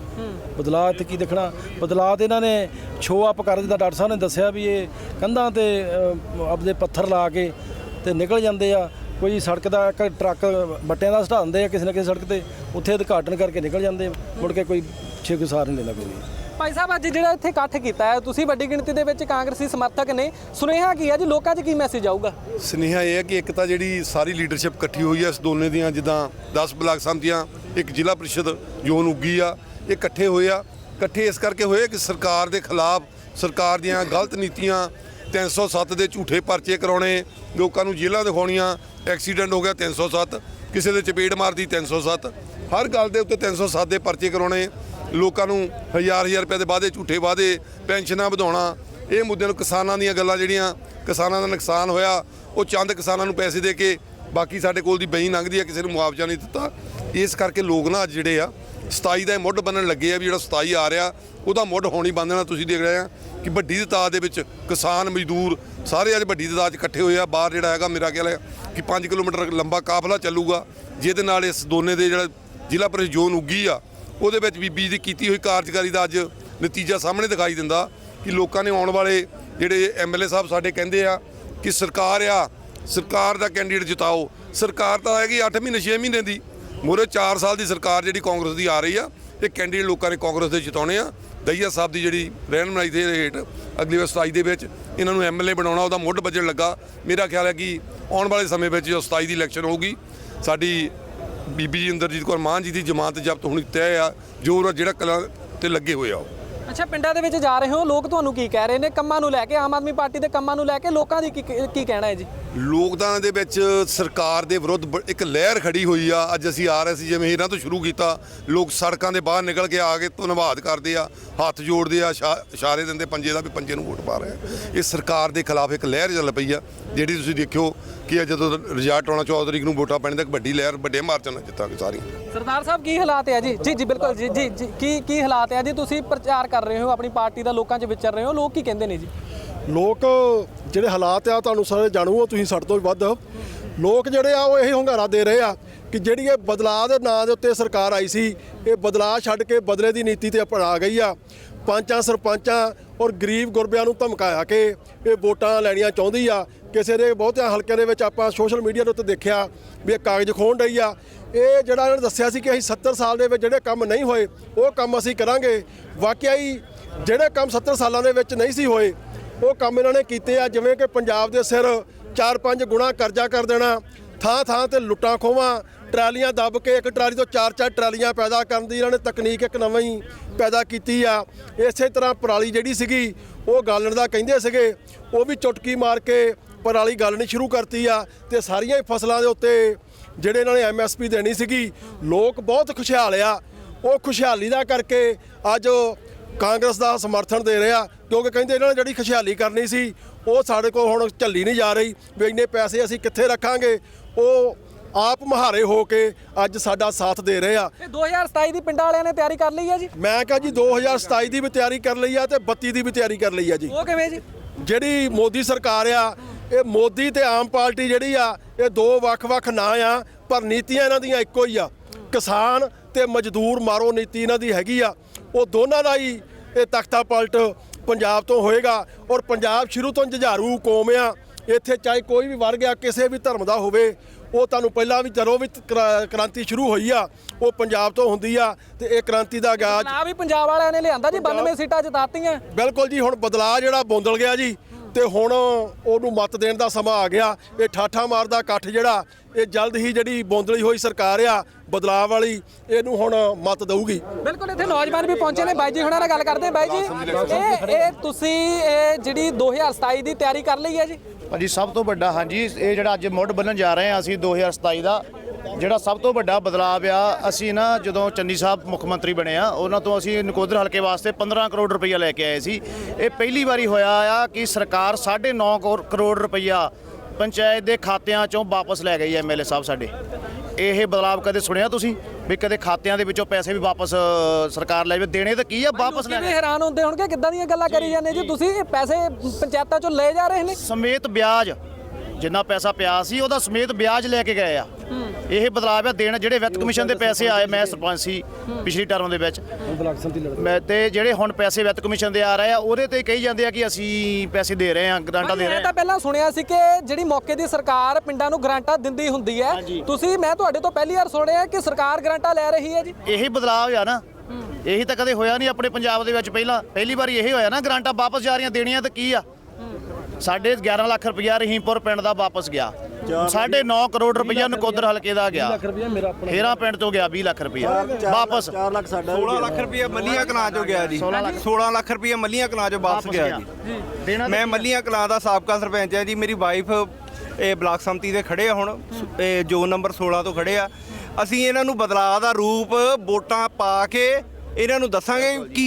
ਬਦਲਾਅ ਇੱਥੇ ਕੀ ਦੇਖਣਾ? ਬਦਲਾਅ ਤੇ ਇਹਨਾਂ ਨੇ ਸ਼ੋਅ ਅਪ ਕਰ ਦਿੱਤਾ। ਡਾਕਟਰ ਸਾਹਿਬ ਨੇ ਦੱਸਿਆ ਵੀ ਇਹ ਕੰਧਾਂ ਤੇ ਅਹ, ਆਪਦੇ ਪੱਥਰ ਲਾ ਕੇ ਤੇ ਨਿਕਲ ਜਾਂਦੇ ਆ। ਕੋਈ ਸੜਕ ਦਾ ਇੱਕ ਟਰੱਕ ਬੱਟਿਆਂ ਦਾ ਸਟਾ ਦਿੰਦੇ ਆ ਕਿਸੇ ਨਾ ਕਿਸੇ ਸੜਕ ਤੇ ਉੱਥੇ ਉਦਘਾਟਨ ਕਰਕੇ ਨਿਕਲ ਜਾਂਦੇ। ਮੁੜ ਕੇ ਕੋਈ ਛੇ ਕੋਈ ਸਾਰ ਨਹੀਂ ਲੈਂਦਾ ਕੋਈ ਭਾਈ ਸਾਹਿਬ ਅੱਜ ਜਿਹੜਾ ਇੱਥੇ ਇਕੱਠ ਕੀਤਾ ਹੈ ਤੁਸੀਂ ਵੱਡੀ ਗਿਣਤੀ ਦੇ ਵਿੱਚ ਕਾਂਗਰਸੀ ਸਮਰਥਕ ਨੇ। ਸੁਨੇਹਾ ਕੀ ਹੈ ਜੀ? ਲੋਕਾਂ 'ਚ ਕੀ ਮੈਸੇਜ ਆਊਗਾ? ਸਨੇਹਾ ਇਹ ਹੈ ਕਿ ਇੱਕ ਤਾਂ ਜਿਹੜੀ ਸਾਰੀ ਲੀਡਰਸ਼ਿਪ ਇਕੱਠੀ ਹੋਈ ਹੈ ਇਸ ਦੋਨੇ ਦੀਆਂ ਜਿੱਦਾਂ 10 ਬਲਾਕ ਸੰਮਤੀਆਂ ਇੱਕ ਜ਼ਿਲ੍ਹਾ ਪ੍ਰੀਸ਼ਦ ਜ਼ੋਨ ਉੱਗੀ ਆ ਇਹ ਇਕੱਠੇ ਹੋਏ ਆ। ਇਕੱਠੇ ਇਸ ਕਰਕੇ ਹੋਏ ਕਿ ਸਰਕਾਰ ਦੇ ਖਿਲਾਫ ਸਰਕਾਰ ਦੀਆਂ ਗਲਤ ਨੀਤੀਆਂ 307 ਦੇ ਝੂਠੇ ਪਰਚੇ ਕਰਾਉਣੇ, ਲੋਕਾਂ ਨੂੰ ਜੇਲ੍ਹਾਂ ਦਿਖਾਉਣੀਆਂ, ਐਕਸੀਡੈਂਟ ਹੋ ਗਿਆ 307 ਕਿਸੇ ਦੇ ਚਪੇੜ ਮਾਰਦੀ 307 ਹਰ ਗੱਲ ਦੇ ਉੱਤੇ 307 ਦੇ ਪਰਚੇ ਕਰਾਉਣੇ, ਲੋਕਾਂ ਨੂੰ ਹਜ਼ਾਰ ਹਜ਼ਾਰ ਰੁਪਏ ਦੇ ਵਾਅਦੇ, ਝੂਠੇ ਵਾਅਦੇ, ਪੈਨਸ਼ਨਾਂ ਵਧਾਉਣਾ, ਇਹ ਮੁੱਦਿਆਂ ਨੂੰ ਕਿਸਾਨਾਂ ਦੀਆਂ ਗੱਲਾਂ ਜਿਹੜੀਆਂ, ਕਿਸਾਨਾਂ ਦਾ ਨੁਕਸਾਨ ਹੋਇਆ, ਉਹ ਚੰਦ ਕਿਸਾਨਾਂ ਨੂੰ ਪੈਸੇ ਦੇ ਕੇ ਬਾਕੀ ਸਾਡੇ ਕੋਲ ਦੀ ਬਈ ਲੰਘਦੀ ਆ, ਕਿਸੇ ਨੂੰ ਮੁਆਵਜ਼ਾ ਨਹੀਂ ਦਿੱਤਾ। ਇਸ ਕਰਕੇ ਲੋਕ ਨਾ ਅੱਜ ਜਿਹੜੇ ਆ 27 ਦਾ ਇਹ ਮੁੱਢ ਬੰਨਣ ਲੱਗੇ ਆ ਵੀ ਜਿਹੜਾ 27 ਆ ਰਿਹਾ, ਉਹਦਾ ਮੁੱਢ ਹੋਣੀ ਬੰਨਣਾ ਤੁਸੀਂ ਦੇਖ ਰਹੇ ਆ ਕਿ ਵੱਡੀ ਤਾਦਾਦ ਦੇ ਵਿੱਚ ਕਿਸਾਨ, ਮਜ਼ਦੂਰ ਸਾਰੇ ਅੱਜ ਵੱਡੀ ਤਾਦਾਦ 'ਚ ਇਕੱਠੇ ਹੋਏ ਆ। ਬਾਹਰ ਜਿਹੜਾ ਹੈਗਾ, ਮੇਰਾ ਖਿਆਲ ਹੈ ਕਿ 5 ਕਿਲੋਮੀਟਰ ਲੰਬਾ ਕਾਫਲਾ ਚੱਲੂਗਾ, ਜਿਹਦੇ ਨਾਲ ਇਸ ਦੋਨੇ ਦੇ ਜਿਹੜਾ ਜ਼ਿਲ੍ਹਾ ਪ੍ਰੀਸ਼ਦ ਜ਼ੋਨ ਉੱਗੀ ਆ, ਉਹਦੇ ਵਿੱਚ ਬੀਬੀ ਦੀ ਕੀਤੀ ਹੋਈ ਕਾਰਜਕਾਰੀ ਦਾ ਅੱਜ ਨਤੀਜਾ ਸਾਹਮਣੇ ਦਿਖਾਈ ਦਿੰਦਾ ਕਿ ਲੋਕਾਂ ਨੇ ਆਉਣ ਵਾਲੇ ਜਿਹੜੇ ਐਮਐਲਏ ਸਾਹਿਬ ਸਾਡੇ ਕਹਿੰਦੇ ਆ ਕਿ ਸਰਕਾਰ ਆ, ਸਰਕਾਰ ਦਾ ਕੈਂਡੀਡੇਟ ਜਿਤਾਓ। ਸਰਕਾਰ ਤਾਂ ਹੈਗੀ 8 ਮਹੀਨੇ 6 ਮਹੀਨੇ ਦੀ। ਮੂਹਰੇ 4 ਸਾਲ ਦੀ ਸਰਕਾਰ ਜਿਹੜੀ ਕਾਂਗਰਸ ਦੀ ਆ ਰਹੀ ਆ, ਇਹ ਕੈਂਡੀਡੇਟ ਲੋਕਾਂ ਨੇ ਕਾਂਗਰਸ ਦੇ ਜਿਤਾਉਣੇ ਆ। ਦਈਆ ਸਾਹਿਬ ਦੀ ਜਿਹੜੀ ਰਹਿਨਮਾਈ ਦੇ ਹੇਠ, ਅਗਲੀ ਵਾਰ 27 ਦੇ ਵਿੱਚ ਇਹਨਾਂ ਨੂੰ ਐਮਐਲਏ ਬਣਾਉਣਾ, ਉਹਦਾ ਮੁੱਢ ਵੱਜਣ ਲੱਗਾ। ਮੇਰਾ ਖਿਆਲ ਹੈ ਕਿ ਆਉਣ ਵਾਲੇ ਸਮੇਂ ਵਿੱਚ ਜੋ 27 ਦੀ ਇਲੈਕਸ਼ਨ ਹੋਊਗੀ, ਸਾਡੀ ਬੀਬੀ ਜੀ ਇੰਦਰਜੀਤ ਕੌਰ ਮਾਨ ਜੀ ਦੀ ਜ਼ਮਾਨਤ ਜ਼ਬਤ ਹੋਣੀ ਤੈਅ ਆ, ਜੋ ਜਿਹੜਾ ਕਲਾਂ ਤੇ ਲੱਗੇ ਹੋਏ ਆ ਉਹ। ਅੱਛਾ, ਪਿੰਡਾਂ ਦੇ ਵਿੱਚ ਜਾ ਰਹੇ ਹੋ, ਲੋਕ ਤੁਹਾਨੂੰ ਕੀ ਕਹਿ ਰਹੇ ਨੇ? ਕੰਮਾਂ ਨੂੰ ਲੈ ਕੇ, ਆਮ ਆਦਮੀ ਪਾਰਟੀ ਦੇ ਕੰਮਾਂ ਨੂੰ ਲੈ ਕੇ, ਲੋਕਾਂ ਦੀ ਕੀ ਕੀ ਕਹਿਣਾ ਹੈ ਜੀ? ਲੋਕਦਾਨ ਦੇ ਵਿੱਚ ਸਰਕਾਰ ਦੇ ਵਿਰੁੱਧ ਬ- ਇੱਕ ਲਹਿਰ ਖੜੀ ਹੋਈ ਆ। ਅੱਜ ਅਸੀਂ ਆ ਰਹੇ ਸੀ ਜਿਵੇਂ ਇਹਨਾਂ ਤੋਂ ਸ਼ੁਰੂ ਕੀਤਾ। ਲੋਕ ਸੜਕਾਂ ਦੇ ਬਾਹਰ ਨਿਕਲ ਕੇ ਆ ਕੇ ਧੰਨਵਾਦ ਕਰਦੇ ਆ, ਹੱਥ ਜੋੜਦੇ ਆ ਇਸ਼ਾ- ਇਸ਼ਾਰੇ ਦਿੰਦੇ ਪੰਜੇ ਦਾ ਵੀ ਪੰਜੇ ਨੂੰ ਵੋਟ ਪਾ ਰਹੇ ਆ। ਇਹ ਸਰਕਾਰ ਦੇ ਖਿਲਾਫ ਇੱਕ ਲਹਿਰ ਚੱਲ ਪਈ ਆ, ਜਿਹੜੀ ਤੁਸੀਂ ਦੇਖਿਓ ਕਿ ਇਹ ਜਦੋਂ ਰਿਜ਼ਲਟ ਆਉਣਾ 14 ਤਰੀਕ ਨੂੰ ਵੋਟਾਂ ਪੈਣ ਤੱਕ ਵੱਡੀ ਲਹਿਰ, ਵੱਡੇ ਮਾਰਚਾਂ ਨਾਲ ਜਿੱਤਾਂਗੇ ਸਾਰੀਆਂ। ਸਰਦਾਰ ਸਾਹਿਬ, ਕੀ ਹਾਲਾਤ ਹੈ ਜੀ? ਜੀ ਜੀ, ਬਿਲਕੁਲ ਜੀ ਜੀ ਜੀ, ਕੀ ਕੀ ਹਾਲਾਤ ਹੈ ਜੀ? ਤੁਸੀਂ ਪ੍ਰਚਾਰ ਕਰ ਰਹੇ ਹੋ, ਆਪਣੀ ਪਾਰਟੀ ਦਾ ਲੋਕਾਂ 'ਚ ਵਿਚਰ ਰਹੇ ਹੋ, ਲੋਕ ਕੀ ਕਹਿੰਦੇ ਨੇ ਜੀ? ਲੋਕ ਜਿਹੜੇ ਹਾਲਾਤ ਆ, ਤੁਹਾਨੂੰ ਸਾਰੇ ਜਾਣੂ ਹੋ, ਤੁਸੀਂ ਸਾਡੇ ਤੋਂ ਵੀ ਵੱਧ ਲੋਕ ਜਿਹੜੇ ਆ, ਉਹ ਇਹੀ ਹੁੰਗਾਰਾ ਦੇ ਰਹੇ ਆ ਕਿ ਜਿਹੜੀ ਇਹ ਬਦਲਾਅ ਦੇ ਨਾਂ ਦੇ ਉੱਤੇ ਸਰਕਾਰ ਆਈ ਸੀ, ਇਹ ਬਦਲਾਅ ਛੱਡ ਕੇ ਬਦਲੇ ਦੀ ਨੀਤੀ ਤੇ ਅਪਣਾ ਗਈ ਆ। ਪੰਚਾਂ, ਸਰਪੰਚਾਂ ਔਰ ਗਰੀਬ ਗੁਰਬਿਆਂ ਨੂੰ ਧਮਕਾਇਆ ਕਿ ਇਹ ਵੋਟਾਂ ਲੈਣੀਆਂ ਚਾਹੁੰਦੀ ਆ। ਕਿਸੇ ਦੇ ਬਹੁਤਿਆਂ ਹਲਕਿਆਂ ਦੇ ਵਿੱਚ ਆਪਾਂ ਸੋਸ਼ਲ ਮੀਡੀਆ ਦੇ ਉੱਤੇ ਦੇਖਿਆ ਵੀ ਇਹ ਕਾਗਜ਼ ਖੋਣ ਰਹੀ ਆ। ਇਹ ਜਿਹੜਾ ਇਹਨਾਂ ਨੇ ਦੱਸਿਆ ਸੀ ਕਿ ਅਸੀਂ 70 ਸਾਲ ਦੇ ਵਿੱਚ ਜਿਹੜੇ ਕੰਮ ਨਹੀਂ ਹੋਏ, ਉਹ ਕੰਮ ਅਸੀਂ ਕਰਾਂਗੇ। ਵਾਕਿਆ ਹੀ ਜਿਹੜੇ ਕੰਮ 70 ਸਾਲਾਂ ਦੇ ਵਿੱਚ ਨਹੀਂ ਸੀ ਹੋਏ ਉਹ ਕੰਮ ਇਹਨਾਂ ਨੇ ਕੀਤੇ ਆ, ਜਿਵੇਂ ਕਿ ਪੰਜਾਬ ਦੇ ਸਿਰ 4-5 ਗੁਣਾ ਕਰਜ਼ਾ ਕਰ ਦੇਣਾ, ਥਾਂ ਥਾਂ ਤੇ ਲੁੱਟਾਂ ਖੋਵਾਂ ਟਰਾਲੀਆਂ ਦੱਬ ਕੇ ਇੱਕ ਟਰਾਲੀ ਤੋਂ ਚਾਰ ਚਾਰ ਟਰਾਲੀਆਂ ਪੈਦਾ ਕਰਨ ਦੀ ਇਹਨਾਂ ਨੇ ਤਕਨੀਕ ਇੱਕ ਨਵੀਂ ਪੈਦਾ ਕੀਤੀ ਆ। ਇਸੇ ਤਰ੍ਹਾਂ ਪਰਾਲੀ ਜਿਹੜੀ ਸੀਗੀ, ਉਹ ਗਾਲਣ ਦਾ ਕਹਿੰਦੇ ਸੀਗੇ, ਉਹ ਵੀ ਚੁਟਕੀ ਮਾਰ ਕੇ ਪਰਾਲੀ ਗਾਲਣੀ ਸ਼ੁਰੂ ਕਰਤੀ ਆ ਤੇ ਸਾਰੀਆਂ ਹੀ ਫਸਲਾਂ ਦੇ ਉੱਤੇ ਜਿਹੜੇ ਇਹਨਾਂ ਨੇ ਐਮਐਸਪੀ ਦੇਣੀ ਸੀਗੀ, ਲੋਕ ਬਹੁਤ ਖੁਸ਼ਹਾਲ ਆ। ਉਹ ਖੁਸ਼ਹਾਲੀ ਦਾ ਕਰਕੇ ਅੱਜ ਕਾਂਗਰਸ ਦਾ ਸਮਰਥਨ ਦੇ ਰਿਹਾ ਕਿਉਂਕਿ ਕਹਿੰਦੇ ਇਹਨਾਂ ਨੇ ਜਿਹੜੀ ਖੁਸ਼ਹਾਲੀ ਕਰਨੀ ਸੀ ਉਹ ਸਾਡੇ ਕੋਲ ਹੁਣ ਝੱਲੀ ਨਹੀਂ ਜਾ ਰਹੀ ਵੀ ਇੰਨੇ ਪੈਸੇ ਅਸੀਂ ਕਿੱਥੇ ਰੱਖਾਂਗੇ। ਉਹ ਆਪ ਮਹਾਰੇ ਹੋ ਕੇ ਅੱਜ ਸਾਡਾ ਸਾਥ ਦੇ ਰਹੇ ਆ। ਇਹ 2027 ਦੀ ਪਿੰਡਾਂ ਵਾਲਿਆਂ ਨੇ ਤਿਆਰੀ ਕਰ ਲਈ ਹੈ ਜੀ? ਮੈਂ ਕਿਹਾ ਜੀ 2027 ਦੀ ਵੀ ਤਿਆਰੀ ਕਰ ਲਈ ਆ ਤੇ 32 ਦੀ ਵੀ ਤਿਆਰੀ ਕਰ ਲਈ ਆ ਜੀ। ਉਹ ਕਿਵੇਂ ਜੀ? ਜਿਹੜੀ ਮੋਦੀ ਸਰਕਾਰ ਆ ਇਹ ਮੋਦੀ ਤੇ ਆਮ ਪਾਰਟੀ ਜਿਹੜੀ ਆ ਇਹ ਦੋ ਵੱਖ-ਵੱਖ ਨਾਂ ਆ ਪਰ ਨੀਤੀਆਂ ਇਹਨਾਂ ਦੀਆਂ ਇੱਕੋ ਹੀ ਆ। ਕਿਸਾਨ ਤੇ ਮਜ਼ਦੂਰ ਮਾਰੋ ਨੀਤੀ ਇਹਨਾਂ ਦੀ ਹੈਗੀ ਆ। ਉਹ ਦੋਨਾਂ ਦਾ ਹੀ ਇਹ ਤਖਤਾ ਪਲਟ ਪੰਜਾਬ ਤੋਂ ਹੋਏਗਾ ਔਰ ਪੰਜਾਬ ਸ਼ੁਰੂ ਤੋਂ ਜੁਝਾਰੂ ਕੌਮ ਆ। ਇੱਥੇ ਚਾਹੇ ਕੋਈ ਵੀ ਵਰਗ ਆ ਕਿਸੇ ਵੀ ਧਰਮ ਦਾ ਹੋਵੇ ਉਹ ਤੁਹਾਨੂੰ ਪਹਿਲਾਂ ਵੀ ਜਦੋਂ ਵੀ ਕਰਾ- ਕ੍ਰਾਂਤੀ ਸ਼ੁਰੂ ਹੋਈ ਆ ਉਹ ਪੰਜਾਬ ਤੋਂ ਹੁੰਦੀ ਆ ਤੇ ਇਹ ਕ੍ਰਾਂਤੀ ਦਾ ਆਗਾਜ਼ ਨਾ ਵੀ ਪੰਜਾਬ ਵਾਲਿਆਂ ਨੇ ਲਿਆਂਦਾ ਜੀ 92 ਸੀਟਾਂ ਜਿਤਾਤੀਆਂ। ਬਿਲਕੁਲ ਜੀ ਹੁਣ ਬਦਲਾਅ ਜਿਹੜਾ ਬੋਂਦਲ ਗਿਆ ਜੀ ਤੇ ਹੁਣ ਉਹਨੂੰ ਮਤ ਦੇਣ ਦਾ ਸਮਾਂ ਆ ਗਿਆ। ਇਹ ਠਾਠਾ ਮਾਰਦਾ ਇਕੱਠ ਜਿਹੜਾ ਇਹ ਜਲਦ ਹੀ ਜਿਹੜੀ ਬੋਂਦਲੀ ਹੋਈ ਸਰਕਾਰ ਆ ਬਦਲਾਅ ਵਾਲੀ ਇਹਨੂੰ ਹੁਣ ਮਤ ਦਊਗੀ। ਬਿਲਕੁਲ ਇੱਥੇ ਨੌਜਵਾਨ ਵੀ ਪਹੁੰਚੇ ਨੇ। ਬਾਈ ਜੀ ਹੁਣਾਂ ਨਾਲ ਗੱਲ ਕਰਦੇ। ਬਾਈ ਜੀ ਇਹ ਇਹ ਤੁਸੀਂ ਇਹ ਜਿਹੜੀ 2027 ਦੀ ਤਿਆਰੀ ਕਰ ਲਈ ਹੈ ਜੀ? ਭਾਜੀ ਸਭ ਤੋਂ ਵੱਡਾ ਹਾਂਜੀ ਇਹ ਜਿਹੜਾ ਅੱਜ ਮੁੱਢ ਬੰਨਣ ਜਾ ਰਹੇ ਹਾਂ ਅਸੀਂ 2027 ਦਾ। ਜਿਹੜਾ ਸਭ ਤੋਂ ਵੱਡਾ ਬਦਲਾਅ ਆ ਅਸੀਂ ਨਾ ਜਦੋਂ ਚੰਨੀ ਸਾਹਿਬ ਮੁੱਖ ਮੰਤਰੀ ਬਣੇ ਆ ਉਹਨਾਂ ਤੋਂ ਅਸੀਂ ਨਕੋਦਰ ਹਲਕੇ ਵਾਸਤੇ 15 ਕਰੋੜ ਰੁਪਈਆ ਲੈ ਕੇ ਆਏ ਸੀ। ਇਹ ਪਹਿਲੀ ਵਾਰੀ ਹੋਇਆ ਆ ਕਿ ਸਰਕਾਰ 9.5 ਕਰੋੜ ਰੁਪਈਆ ਪੰਚਾਇਤ ਦੇ ਖਾਤਿਆਂ ਚੋਂ ਵਾਪਸ ਲੈ ਗਈ ਐਮਐਲਏ ਸਾਹਿਬ ਸਾਡੇ। ਇਹ ਬਦਲਾਅ ਕਦੇ ਸੁਣਿਆ ਤੁਸੀਂ ਵੀ ਕਦੇ ਖਾਤਿਆਂ ਦੇ ਵਿੱਚੋਂ ਪੈਸੇ ਵੀ ਵਾਪਸ ਸਰਕਾਰ ਲੈ ਜਾਵੇ? ਦੇਣੇ ਤਾਂ ਕੀ ਆ ਵਾਪਸ ਲੈ ਲੋਕੀ ਵੀ ਹੈਰਾਨ ਹੁੰਦੇ ਹੋਣਗੇ ਕਿੱਦਾਂ ਦੀਆਂ ਗੱਲਾਂ ਕਰੀ ਜਾਂਦੇ ਜੀ? ਤੁਸੀਂ ਇਹ ਪੈਸੇ ਪੰਚਾਇਤਾਂ ਚੋਂ ਲਏ ਜਾ ਰਹੇ ਨੇ? ਸਮੇਤ ਵਿਆਜ। ਜਿੰਨਾ ਪੈਸਾ ਪਿਆ ਸੀ ਉਹਦਾ ਸਮੇਤ ਵਿਆਜ ਲੈ ਕੇ ਗਏ ਆ। ਇਹ ਬਦਲਾਅ ਆ ਦੇਣ ਜਿਹੜੇ ਵਿੱਤ ਕਮਿਸ਼ਨ ਦੇ ਪੈਸੇ ਆਏ ਮੈਂ ਸਰਪੰਚ ਸੀ ਪਿਛਲੀ ਟਰਮ ਦੇ ਵਿੱਚ। ਮੈਂ ਤੇ ਜਿਹੜੇ ਹੁਣ ਪੈਸੇ ਵਿੱਤ ਕਮਿਸ਼ਨ ਦੇ ਆ ਰਹੇ ਆ ਉਹਦੇ ਤੇ ਕਹੀ ਜਾਂਦੇ ਆ ਕਿ ਅਸੀਂ ਪੈਸੇ ਦੇ ਰਹੇ ਆ ਗ੍ਰਾਂਟਾਂ ਦੇ ਮੈਂ ਰਹੇ ਤਾਂ ਆ ਪਹਿਲਾਂ ਸੁਣਿਆ ਸੀ ਕਿ ਜਿਹੜੀ ਮੌਕੇ ਦੀ ਸਰਕਾਰ ਪਿੰਡਾਂ ਨੂੰ ਗ੍ਰਾਂਟਾਂ ਦਿੰਦੀ ਹੁੰਦੀ ਹੈ। ਤੁਸੀਂ ਮੈਂ ਤੁਹਾਡੇ ਤੋਂ ਪਹਿਲੀ ਵਾਰ ਸੁਣਿਆ ਕਿ ਸਰਕਾਰ ਗ੍ਰਾਂਟਾਂ ਲੈ ਰਹੀ ਹੈ ਜੀ। ਇਹੀ ਬਦਲਾਅ ਆ ਨਾ। ਇਹੀ ਤਾਂ ਕਦੇ ਹੋਇਆ ਨਹੀਂ ਆਪਣੇ ਪੰਜਾਬ ਦੇ ਵਿੱਚ ਪਹਿਲਾਂ। ਪਹਿਲੀ ਵਾਰੀ ਇਹ ਹੋਇਆ ਨਾ ਗ੍ਰਾਂਟਾਂ ਵਾਪਸ ਜਾ ਰਹੀਆਂ ਦੇਣੀਆਂ ਤਾਂ ਕੀ ਆ? ਸਾਡੇ 11 ਲੱਖ ਰੁਪਇਆ ਰਹੀਮਪੁਰ ਪਿੰਡ ਦਾ ਵਾਪਸ ਗਿਆ। ਸਾਢੇ 9 ਕਰੋੜ ਰੁਪਇਆ ਨਕੋਦਰ ਹਲਕੇ ਦਾ ਗਿਆ। ਲੱਖ ਰੁਪਇਆ ਮੇਰਾ ਆਪਣਾ। ਹੇਰਾ ਪਿੰਡ ਤੋਂ ਗਿਆ 20 ਲੱਖ ਰੁਪਇਆ ਵਾਪਸ। 16 ਲੱਖ ਰੁਪਏ ਮੱਲੀਆਂ ਕਲਾਂ ਚੋਂ ਗਿਆ ਜੀ। 16 ਲੱਖ ਰੁਪਏ ਮੱਲੀਆਂ ਕਲਾਂ ਚੋਂ ਵਾਪਸ ਗਿਆ ਜੀ। ਮੈਂ ਮੱਲੀਆਂ ਕਲਾਂ ਦਾ ਸਾਬਕਾ ਸਰਪੰਚ ਹਾਂ ਜੀ। ਮੇਰੀ ਵਾਈਫ ਇਹ ਬਲਾਕ ਸੰਮਤੀ ਦੇ ਖੜੇ ਆ ਹੁਣ। ਇਹ ਜੋਨ ਨੰਬਰ 16 ਤੋਂ ਖੜੇ ਆ। ਅਸੀਂ ਇਹਨਾਂ ਨੂੰ ਬਦਲਾਅ ਦਾ ਰੂਪ ਵੋਟਾਂ ਪਾ ਕੇ ਇਹਨਾਂ ਨੂੰ ਦੱਸਾਂਗੇ ਕਿ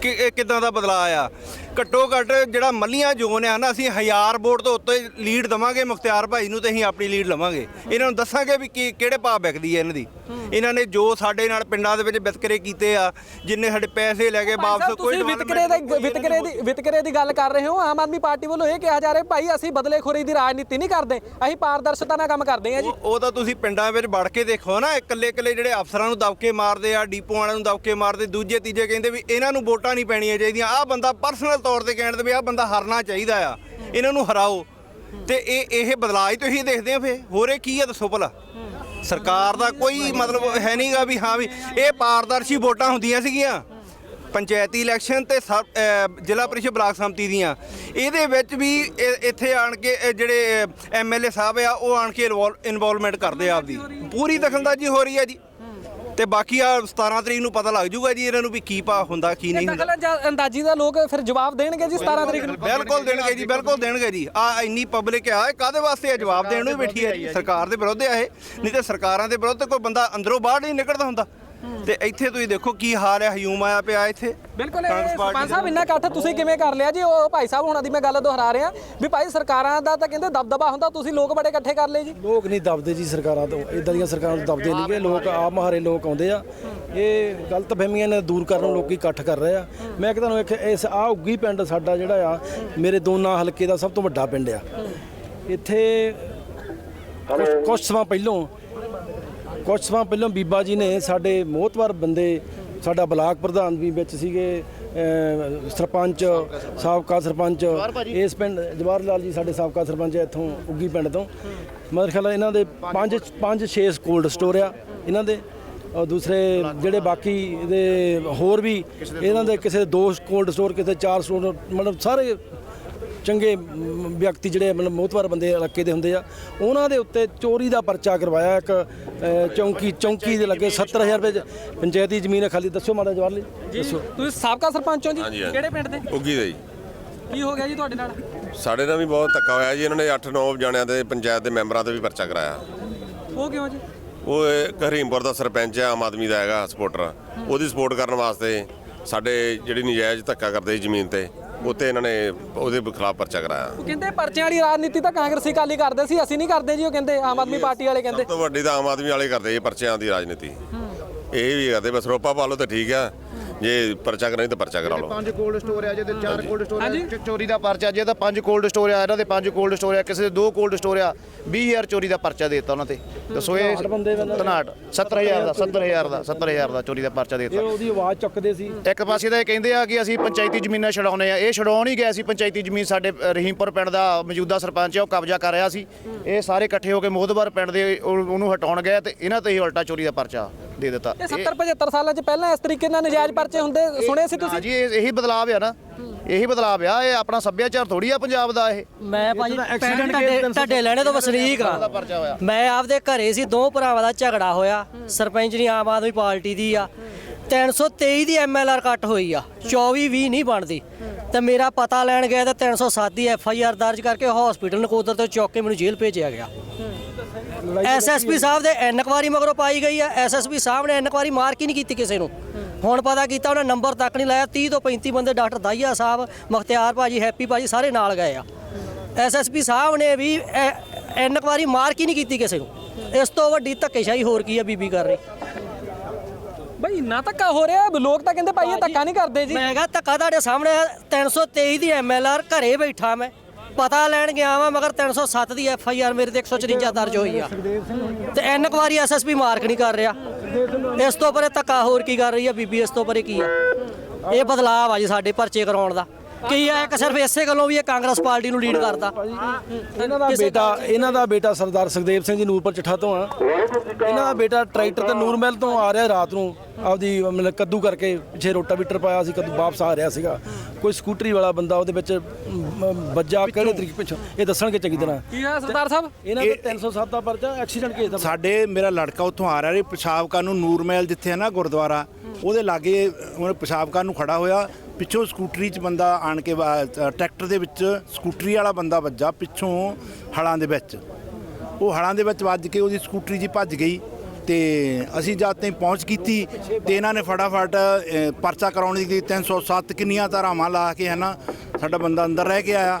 ਕਿ ਇਹ ਕਿੱਦਾਂ ਦਾ ਬਦਲਾਅ ਆ। ਘੱਟੋ ਘੱਟ ਜਿਹੜਾ ਮੱਲੀਆਂ ਜ਼ੋਨ ਆ ਨਾ ਅਸੀਂ ਹਜ਼ਾਰ ਵੋਟ ਤੋਂ ਉੱਤੇ ਲੀਡ ਦਵਾਂਗੇ ਮੁਖਤਿਆਰ ਭਾਈ ਨੂੰ ਤੇ ਅਸੀਂ ਆਪਣੀ ਲੀਡ ਲਵਾਂਗੇ। ਇਹਨਾਂ ਨੂੰ ਦੱਸਾਂਗੇ ਵੀ ਕੀ ਕਿਹੜੇ ਭਾਅ ਵਿਕਦੀ ਹੈ ਇਹਨਾਂ ਦੀ। ਇਹਨਾਂ ਨੇ ਜੋ ਸਾਡੇ ਨਾਲ ਪਿੰਡਾਂ ਦੇ ਵਿੱਚ ਵਿਤਕਰੇ ਕੀਤੇ ਆ ਜਿੰਨੇ ਸਾਡੇ ਪੈਸੇ ਲੈ ਕੇ ਵਾਪਸ ਕੋਈ ਵਿਤਕਰੇ ਦਾ ਵਿਤਕਰੇ ਦੀ ਵਿਤਕਰੇ ਦੀ ਗੱਲ ਕਰ ਰਹੇ ਹੋ ਆਮ ਆਦਮੀ ਪਾਰਟੀ ਵੱਲੋਂ ਇਹ ਕਿਹਾ ਜਾ ਰਿਹਾ ਭਾਈ ਅਸੀਂ ਬਦਲੇਖੋਰੀ ਦੀ ਰਾਜਨੀਤੀ ਨਹੀਂ ਕਰਦੇ ਅਸੀਂ ਪਾਰਦਰਸ਼ਤਾ ਨਾਲ ਕੰਮ ਕਰਦੇ ਹਾਂ ਜੀ। ਉਹ ਉਹ ਤਾਂ ਤੁਸੀਂ ਪਿੰਡਾਂ ਵਿੱਚ ਵੜ ਕੇ ਦੇਖੋ ਨਾ ਇਕੱਲੇ ਇਕੱਲੇ ਜਿਹੜੇ ਅਫਸਰਾਂ ਨੂੰ ਦਬਕੇ ਮਾਰਦੇ ਆ ਡੀਪੋ ਵਾਲਿਆਂ ਨੂੰ ਦਬਕੇ ਮਾਰਦੇ ਦੂਜੇ ਤੀਜੇ ਕਹਿੰਦੇ ਵੀ ਇਹਨਾਂ ਨੂੰ ਵੋਟਾਂ ਨਹੀਂ ਪੈਣੀਆਂ ਚਾਹੀਦੀਆਂ। ਆਹ ਬੰਦਾ ਪਰਸਨਲ ਤੌਰ ਤੇ ਕਹਿਣ ਦੇ ਵੀ ਆਹ ਬੰਦਾ ਹਰਨਾ ਚਾਹੀਦਾ ਆ। ਇਹਨਾਂ ਨੂੰ ਹਰਾਓ। ਤੇ ਇਹ ਇਹ ਬਦਲਾਅ ਹੀ ਤੁਸੀਂ ਦੇਖਦੇ ਆ ਫੇ ਹੋਰੇ ਕੀ ਆ ਦੱਸੋ ਭਲਾ? ਸਰਕਾਰ ਦਾ ਕੋਈ ਮਤਲਬ ਹੈ ਨਹੀਂਗਾ ਵੀ ਹਾਂ ਵੀ ਇਹ ਪਾਰਦਰਸ਼ੀ ਵੋਟਾਂ ਹੁੰਦੀਆਂ ਸੀਗੀਆਂ। ਪੰਚਾਇਤੀ ਇਲੈਕਸ਼ਨ ਤੇ ਸਬ- ਜ਼ਿਲ੍ਹਾ ਪ੍ਰੀਸ਼ਦ ਬਲਾਕ ਸੰਮਤੀ ਦੀਆਂ। ਇਹਦੇ ਵਿੱਚ ਵੀ ਇਹ- ਇੱਥੇ ਆਣ ਕੇ ਇਹ ਜਿਹੜੇ ਐਮਐਲਏ ਸਾਹਿਬ ਆ, ਉਹ ਆਣ ਕੇ ਇਨਵੋਲਵਮੈਂਟ ਕਰਦੇ ਆ ਆਪਦੀ। ਪੂਰੀ ਦਖਲਅੰਦਾਜ਼ੀ ਹੋ ਰਹੀ ਹੈ ਜੀ। ਤੇ ਬਾਕੀ ਆ 17 ਤਰੀਕ ਨੂੰ ਪਤਾ ਲੱਗ ਜਾਊਗਾ ਜੀ ਇਹਨਾਂ ਨੂੰ ਵੀ ਕੀ ਪਾ ਹੁੰਦਾ ਕੀ ਨਹੀਂ ਹੁੰਦਾ। ਦਖਲ ਅੰਦਾਜ਼ੀ ਦਾ ਲੋਕ ਫਿਰ ਜਵਾਬ ਦੇਣਗੇ ਜੀ 17 ਤਰੀਕ ਨੂੰ? ਬਿਲਕੁਲ ਦੇਣਗੇ ਜੀ ਬਿਲਕੁਲ ਦੇਣਗੇ ਜੀ। ਆ ਇੰਨੀ ਪਬਲਿਕ ਆ ਇਹ ਕਾਦੇ ਵਾਸਤੇ ਆ? ਜਵਾਬ ਦੇਣ ਨੂੰ ਬੈਠੀ ਹੈ ਜੀ ਸਰਕਾਰ ਦੇ ਵਿਰੁੱਧ ਆ ਇਹ। ਨਹੀਂ ਤੇ ਸਰਕਾਰਾਂ ਦੇ ਵਿਰੁੱਧ ਕੋਈ ਬੰਦਾ ਅੰਦਰੋਂ ਬਾਹਰ ਨਹੀਂ ਨਿਕਲਦਾ ਹੁੰਦਾ। ਤੇ ਇੱਥੇ ਤੁਸੀਂ ਦੇਖੋ ਕੀ ਹਾਲ ਹੈ ਹਯੂਮ ਆਇਆ ਪਿਆ ਇੱਥੇ। ਬਿਲਕੁਲ ਇਹ ਕਾਂਗਰਸ ਪਾਰਟੀ ਸਰਪੰਚ ਸਾਹਿਬ ਇੰਨਾ ਇਕੱਠ ਤੁਸੀਂ ਕਿਵੇਂ ਕਰ ਲਿਆ ਜੀ? ਉਹ ਭਾਈ ਸਾਹਿਬ ਹੁਣਾਂ ਦੀ ਮੈਂ ਗੱਲ ਦੁਹਰਾ ਰਿਹਾ ਵੀ ਭਾਈ ਸਰਕਾਰਾਂ ਦਾ ਤਾਂ ਕਹਿੰਦੇ ਦਬਦਬਾ ਹੁੰਦਾ ਤੁਸੀਂ ਲੋਕ ਬੜੇ ਇਕੱਠੇ ਕਰ ਲਏ ਜੀ। ਲੋਕ ਨਹੀਂ ਦਬਦੇ ਜੀ ਸਰਕਾਰਾਂ ਤੋਂ। ਇਦਾਂ ਦੀਆਂ ਸਰਕਾਰਾਂ ਤੋਂ ਦਬਦੇ ਨਹੀਂਗੇ ਲੋਕ ਆਪ ਮਹਾਰੇ ਲੋਕ ਆਉਂਦੇ ਆ। ਇਹ ਗਲਤ ਫਹਿਮੀਆਂ ਨੇ ਦੂਰ ਕਰਨ ਨੂੰ ਲੋਕੀ ਇਕੱਠ ਕਰ ਰਹੇ ਆ। ਮੈਂ ਕਿ ਤੁਹਾਨੂੰ ਇੱਕ ਇਸ ਆ ਉੱਗੀ ਪਿੰਡ ਸਾਡਾ ਜਿਹੜਾ ਆ ਮੇਰੇ ਦੋਨਾਂ ਹਲਕੇ ਦਾ ਸਭ ਤੋਂ ਵੱਡਾ ਪਿੰਡ ਆ। ਇੱਥੇ ਕੁਛ ਕੁਛ ਸਮਾਂ ਪਹਿਲੋਂ ਕੁਛ ਸਮਾਂ ਪਹਿਲਾਂ ਬੀਬਾ ਜੀ ਨੇ ਸਾਡੇ ਮੋਹਤਵਰ ਬੰਦੇ ਸਾਡਾ ਬਲਾਕ ਪ੍ਰਧਾਨ ਵੀ ਵਿੱਚ ਸੀਗੇ ਸਰਪੰਚ ਸਾਬਕਾ ਸਰਪੰਚ ਇਸ ਪਿੰਡ ਜਵਾਹਰ ਲਾਲ ਜੀ ਸਾਡੇ ਸਾਬਕਾ ਸਰਪੰਚ ਇੱਥੋਂ ਉੱਗੀ ਪਿੰਡ ਤੋਂ। ਮਤਲਬ ਖਿਆਲ ਇਹਨਾਂ ਦੇ ਪੰਜ ਪੰਜ ਛੇ ਕੋਲਡ ਸਟੋਰ ਆ ਇਹਨਾਂ ਦੇ। ਔਰ ਦੂਸਰੇ ਜਿਹੜੇ ਬਾਕੀ ਦੇ ਹੋਰ ਵੀ ਇਹਨਾਂ ਦੇ ਕਿਸੇ ਦੇ ਕੋਲਡ ਸਟੋਰ ਕਿਸੇ ਚਾਰ ਸਟੋਰ ਮਤਲਬ ਸਾਰੇ ਚੰਗੇ ਵਿਅਕਤੀ ਜਿਹੜੇ ਮਤਲਬ ਮੋਤਵਰ ਬੰਦੇ ਇਲਾਕੇ ਦੇ ਹੁੰਦੇ ਆ ਉਹਨਾਂ ਦੇ ਉੱਤੇ ਚੋਰੀ ਦਾ ਪਰਚਾ ਕਰਵਾਇਆ ਇੱਕ ਅ, ਚੌਂਕੀ ਚੌਂਕੀ ਦੇ ਲੱਗੇ 70000 ਰੁਪਏ 'ਚ ਪੰਚਾਇਤੀ ਜ਼ਮੀਨ ਹੈ ਖਾਲੀ ਦੱਸੋ ਮਾਤਾ ਜਵਾਰ ਲਈ ਦੱਸੋ। ਤੁਸੀਂ ਸਾਬਕਾ ਸਰਪੰਚ ਹੋ ਜੀ? ਹਾਂਜੀ। ਕਿਹੜੇ ਪਿੰਡ ਦੇ? ਉੱਗੀ ਦੇ ਜੀ। ਕੀ ਹੋ ਗਿਆ ਜੀ ਤੁਹਾਡੇ ਨਾਲ? ਸਾਡੇ ਨਾਲ ਵੀ ਬਹੁਤ ਧੱਕਾ ਹੋਇਆ ਜੀ ਇਹਨਾਂ ਨੇ 8-9 ਜਣਿਆਂ ਦੇ ਪੰਚਾਇਤ ਦੇ ਮੈਂਬਰਾਂ ਤੇ ਵੀ ਪਰਚਾ ਕਰਾਇਆ। ਉਹ ਕਿਉਂ ਜੀ? ਉਹ ਇੱਕ ਹਰੀਮਪੁਰ ਦਾ ਸਰਪੰਚ ਹੈ ਆਮ ਆਦਮੀ ਦਾ ਹੈਗਾ ਸਪੋਰਟਰ। ਉਹਦੀ ਸਪੋਰਟ ਕਰਨ ਵਾਸਤੇ ਸਾਡੇ ਜਿਹੜੀ ਨਜਾਇਜ਼ ਧੱਕਾ ਕਰਦੇ ਸੀ ਜ਼ਮੀਨ ਤੇ ਉੱਤੇ ਇਹਨਾਂ ਨੇ ਉਹਦੇ ਖਿਲਾਫ ਪਰਚਾ ਕਰਾਇਆ। ਉਹ ਕਹਿੰਦੇ ਪਰਚਿਆਂ ਵਾਲੀ ਰਾਜਨੀਤੀ ਤਾਂ ਕਾਂਗਰਸੀ ਕਾਲੀ ਕਰਦੇ ਸੀ ਅਸੀਂ ਨਹੀਂ ਕਰਦੇ ਜੀ ਉਹ ਕਹਿੰਦੇ ਆਮ ਆਦਮੀ ਪਾਰਟੀ ਵਾਲੇ ਕਹਿੰਦੇ। ਸਭ ਤੋਂ ਵੱਡੀ ਤਾਂ ਆਮ ਆਦਮੀ ਵਾਲੇ ਕਰਦੇ ਜੀ ਪਰਚਿਆਂ ਦੀ ਰਾਜਨੀਤੀ। ਇਹ ਵੀ ਕਰਦੇ ਬਸ ਰੋਪਾ ਪਾ ਲਓ ਤਾਂ ਠੀਕ ਆ। ਜੇ ਪਰਚਾ ਕਰਾਣੀ ਤਾਂ ਪਰਚਾ ਕਰਾ ਲਓ। ਪੰਜ ਕੋਲਡ ਸਟੋਰ ਆ ਜਿਹਦੇ ਚਾਰ ਕੋਲਡ ਸਟੋਰ ਆ। ਚ- ਚੋਰੀ ਦਾ ਪਰਚਾ ਜੇ ਤਾਂ ਪੰਜ ਕੋਲਡ ਸਟੋਰ ਆ ਇਹਨਾਂ ਦੇ ਪੰਜ ਕੋਲਡ ਸਟੋਰ ਆ ਕਿਸੇ ਦੇ ਦੋ ਕੋਲਡ ਸਟੋਰ ਆ 20000 ਚੋਰੀ ਦਾ ਪਰਚਾ ਦੇਤਾ ਉਹਨਾਂ ਤੇ। ਦੱਸੋ ਇਹ ਤਨਾਟ 70000 ਦਾ। 70000 ਦਾ 70000 ਦਾ ਚੋਰੀ ਦਾ ਪਰਚਾ ਇਹ ਦੇਤਾ। ਉਹਦੀ ਆਵਾਜ਼ ਚੁੱਕਦੇ ਸੀ। ਇੱਕ ਪਾਸੇ ਤਾਂ ਇਹ ਕਹਿੰਦੇ ਆ ਕਿ ਅਸੀਂ ਪੰਚਾਇਤੀ ਜ਼ਮੀਨਾਂ ਛਡਾਉਨੇ ਆ। ਇਹ ਛਡਾਉਣ ਹੀ ਗਏ ਸੀ ਪੰਚਾਇਤੀ ਜ਼ਮੀਨ ਸਾਡੇ ਅ, ਰਹੀਮਪੁਰ ਪਿੰਡ ਦਾ ਮੌਜੂਦਾ ਸਰਪੰਚ ਆ ਉਹ ਕਬਜ਼ਾ ਕਰ ਰਿਹਾ ਸੀ। ਇਹ ਸਾਰੇ ਇਕੱਠੇ ਹੋ ਕੇ ਮੋਹਦਵਾਰ ਪਿੰਡ ਦੇ ਉਹ- ਉਹਨੂੰ ਹਟਾਉਣ ਗਏ ਤੇ ਇਹਨਾਂ ਤੇ ਹੀ ਉਲਟਾ ਚੋਰੀ ਦਾ ਪਰਚਾ ਦੇ ਦਿੱਤਾ। ਇਹ 70 75 ਸਾਲਾਂ 'ਚ ਪਹਿਲਾਂ ਇਸ ਤਰੀਕੇ ਨਾਲ ਨਜਾਇਜ਼ ਪਰਚੇ ਹੁੰਦੇ ਸੁਣੇ ਸੀ ਹਾਂ ਤੁਸੀਂ? ਜੀ ਇਹ- ਇਹੀ ਬਦਲਾਵ ਆ ਨਾ। ਇਹੀ ਬਦਲਾਵ ਆ ਇਹ ਆਪਣਾ ਸੱਭਿਆਚਾਰ ਥੋੜੀ ਆ ਪੰਜਾਬ ਦਾ ਇਹ। ਮੈਂ ਭਾਜੀ ਪਿੰਡ ਤੁਹਾਡੇ ਤੁਹਾਡੇ ਲੈਣੇ ਤੋਂ ਵਸਨੀਕ ਆ। ਪਰਚਾ ਹੋਇਆ। ਮੈਂ ਆਪਦੇ ਘਰੇ ਸੀ ਦੋ ਭਰਾਵਾਂ ਦਾ ਝਗੜਾ ਹੋਇਆ। ਸਰਪੰਚ ਨਹੀਂ ਆਮ ਆਦਮੀ ਪਾਰਟੀ ਦੀ ਆ। 323 ਦੀ ਐਮਐਲਆਰ ਕੱਟ ਹੋਈ ਆ। 24 20 ਨਹੀਂ ਬਣਦੀ। ਤੇ ਮੇਰਾ ਪਤਾ ਲੈਣ ਗਿਆ ਤਾਂ 307 ਦੀ ਐਫਆਈਆਰ ਦਰਜ ਕਰਕੇ ਹਸਪੀਟਲ ਨਕੋਦਰ ਤੋਂ ਚੌਕ ਕੇ ਮੈਨੂੰ ਜੇਲ੍ਹ ਭੇਜਿਆ ਗਿਆ। ਐਸਐਸਪੀ ਸਾਹਿਬ ਦੇ ਇਨਕੁਆਰੀ ਮਗਰੋਂ ਪਾਈ ਗਈ ਆ। ਐਸਐਸਪੀ ਸਾਹਿਬ ਨੇ ਇਨਕੁਆਰੀ ਮਾਰਕ ਹੀ ਨਹੀਂ ਕੀਤੀ ਕਿਸੇ ਨੂੰ? ਹੁਣ ਪਤਾ ਕੀਤਾ ਉਹਨੇ ਨੰਬਰ ਤੱਕ ਨਹੀਂ ਲਾਇਆ। 30 ਤੋਂ 35 ਬੰਦੇ ਡਾਕਟਰ ਦਾਈਆ ਸਾਹਿਬ ਮੁਖਤਿਆਰ ਭਾਜੀ ਹੈਪੀ ਭਾਜੀ ਸਾਰੇ ਨਾਲ ਗਏ ਆ। ਐਸਐਸਪੀ ਸਾਹਿਬ ਨੇ ਵੀ ਇਨਕੁਆਰੀ ਮਾਰਕ ਹੀ ਨਹੀਂ ਕੀਤੀ ਕਿਸੇ ਨੂੰ? ਇਸ ਤੋਂ ਵੱਡੀ ਧੱਕੇਸ਼ਾਹੀ ਹੋਰ ਕੀ ਆ ਬੀਬੀ ਕਰ ਰਹੀ? ਬਈ ਇੰਨਾ ਧੱਕਾ ਹੋ ਰਿਹਾ। ਲੋਕ ਤਾਂ ਕਹਿੰਦੇ ਭਾਈ ਇਹ ਧੱਕਾ ਨਹੀਂ ਕਰਦੇ ਜੀ। ਮੈਂ ਕਿਹਾ ਧੱਕਾ ਤੁਹਾਡੇ ਸਾਹਮਣੇ ਆ, 323 ਦੀ ਐਮਐਲਆਰ ਘਰੇ ਬੈਠਾ ਮੈਂ। ਪਤਾ ਲੈਣ ਗਿਆ ਵਾਂ ਮਗਰ 307 ਦੀ ਐਫਆਈਆਰ ਮੇਰੇ ਤੇ 154 ਦਰਜ ਹੋਈ ਆ। ਤੇ ਇਨਕੁਆਰੀ ਐਸਐਸਪੀ ਮਾਰਕ ਨਹੀਂ ਕਰ ਰਿਹਾ। ਇਸ ਤੋਂ ਪਰੇ ਧੱਕਾ ਹੋਰ ਕੀ ਕਰ ਰਹੀ ਆ ਬੀਬੀ ਇਸ ਤੋਂ ਪਰੇ ਕੀ ਆ? ਇਹ ਬਦਲਾਅ ਆ ਜੀ ਸਾਡੇ ਪਰਚੇ ਕਰਾਉਣ ਦਾ। ਕੀ ਆ ਇੱਕ ਸਿਰਫ ਇਸੇ ਗੱਲੋਂ ਵੀ ਇਹ ਕਾਂਗਰਸ ਪਾਰਟੀ ਨੂੰ ਲੀਡ ਕਰਦਾ ਇਹਨਾਂ ਦਾ ਬੇਟਾ ਇਹਨਾਂ ਦਾ ਬੇਟਾ ਸਰਦਾਰ ਸੁਖਦੇਵ ਸਿੰਘ ਜੀ ਨੂਰਪੁਰ ਚੱਠਾ ਤੋਂ ਆ। ਇਹਨਾਂ ਦਾ ਬੇਟਾ ਟਰੈਕਟਰ ਤੇ ਨੂਰਮਹਿਲ ਤੋਂ ਆ ਰਿਹਾ ਰਾਤ ਨੂੰ। ਆਪਦੀ ਮਤਲਬ ਕੱਦੂ ਕਰਕੇ ਪਿੱਛੇ ਰੋਟਾਵੀਟਰ ਪਾਇਆ ਸੀ ਕੱਦੂ ਵਾਪਸ ਆ ਰਿਹਾ ਸੀਗਾ। ਕੋਈ ਸਕੂਟਰੀ ਵਾਲਾ ਬੰਦਾ ਉਹਦੇ ਵਿੱਚ ਵੱਜਾ ਕਿਹੜੇ ਤਰੀਕੇ ਪਿੱਛੋਂ? ਇਹ ਦੱਸਣਗੇ ਚੰਗੀ ਤਰ੍ਹਾਂ। ਕੀ ਹੋਇਆ ਸਰਦਾਰ ਸਾਹਿਬ? ਇਹਨਾਂ ਦਾ 307 ਦਾ ਪਰਚਾ ਐਕਸੀਡੈਂਟ ਕੇਸ ਦਾ ਸਾਡੇ ਮੇਰਾ ਲੜਕਾ ਉੱਥੋਂ ਆ ਰਿਹਾ ਸੀ ਪਿਸ਼ਾਬ ਕਰਨ ਨੂੰ ਨੂਰਮਹਿਲ ਜਿੱਥੇ ਹੈ ਨਾ ਗੁਰਦੁਆਰਾ ਉਹਦੇ ਲਾਗੇ ਉਹਨੇ ਪਿਸ਼ਾਬ ਕਰਨ ਨੂੰ ਖੜਾ ਹੋਇਆ। ਪਿੱਛੋਂ ਸਕੂਟਰੀ 'ਚ ਬੰਦਾ ਆਣ ਕੇ ਵਾ- ਟਰੈਕਟਰ ਦੇ ਵਿੱਚ ਸਕੂਟਰੀ ਵਾਲਾ ਬੰਦਾ ਵੱਜਾ ਪਿੱਛੋਂ ਹਲਾਂ ਦੇ ਵਿੱਚ। ਉਹ ਹਲਾਂ ਦੇ ਵਿੱਚ ਵੱਜ ਕੇ ਉਹਦੀ ਸਕੂਟਰੀ ਜੀ ਭੱਜ ਗਈ ਤੇ ਅਸੀਂ ਜਦ ਤਾਈਂ ਪਹੁੰਚ ਕੀਤੀ ਤੇ ਇਹਨਾਂ ਨੇ ਫਟਾਫਟ ਪਰਚਾ ਕਰਾਉਣ ਦੀ 307 ਕਿੰਨੀਆਂ ਧਾਰਾਵਾਂ ਲਾ ਕੇ ਹੈ ਨਾ ਸਾਡਾ ਬੰਦਾ ਅੰਦਰ ਰਹਿ ਕੇ ਆਇਆ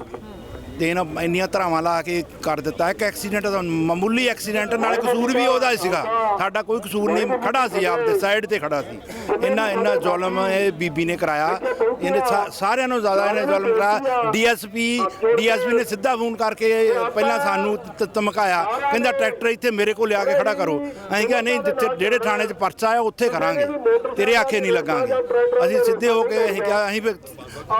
ਤੇ ਇਹਨਾਂ ਇੰਨੀਆਂ ਧਰਾਵਾਂ ਲਾ ਕੇ ਕਰ ਦਿੱਤਾ। ਇੱਕ ਐਕਸੀਡੈਂਟ ਦਾ ਮਾਮੂਲੀ ਐਕਸੀਡੈਂਟ, ਨਾਲ ਕਸੂਰ ਵੀ ਉਹਦਾ ਹੀ ਸੀਗਾ। ਸਾਡਾ ਕੋਈ ਕਸੂਰ ਨਹੀਂ, ਖੜਾ ਸੀ, ਆਪਦੇ ਸਾਈਡ ਤੇ ਖੜਾ ਸੀ। ਇੰਨਾ ਇੰਨਾ ਜ਼ੁਲਮ ਇਹ ਬੀਬੀ ਨੇ ਕਰਾਇਆ। ਇਹਨੇ ਸਾਰਿਆਂ ਨੂੰ ਜ਼ਿਆਦਾ ਇਹਨੇ ਜ਼ੁਲਮ ਕਰਾਇਆ। ਡੀਐਸਪੀ ਡੀਐਸਪੀ ਨੇ ਸਿੱਧਾ ਫੋਨ ਕਰਕੇ ਪਹਿਲਾਂ ਸਾਨੂੰ ਧਮਕਾਇਆ। ਕਹਿੰਦਾ ਟਰੈਕਟਰ ਇੱਥੇ ਮੇਰੇ ਕੋਲ ਲਿਆ ਕੇ ਖੜਾ ਕਰੋ। ਅਸੀਂ ਕਿਹਾ ਨਹੀਂ ਜਿੱਥੇ ਜਿਹੜੇ ਥਾਣੇ 'ਚ ਪਰਚਾ ਆ ਉੱਥੇ ਕਰਾਂਗੇ। ਤੇਰੇ ਆਖੇ ਨਹੀਂ ਲੱਗਾਂਗੇ। ਅਸੀਂ ਸਿੱਧੇ ਹੋ ਕੇ ਅਸੀਂ ਕਿਹਾ ਅਸੀਂ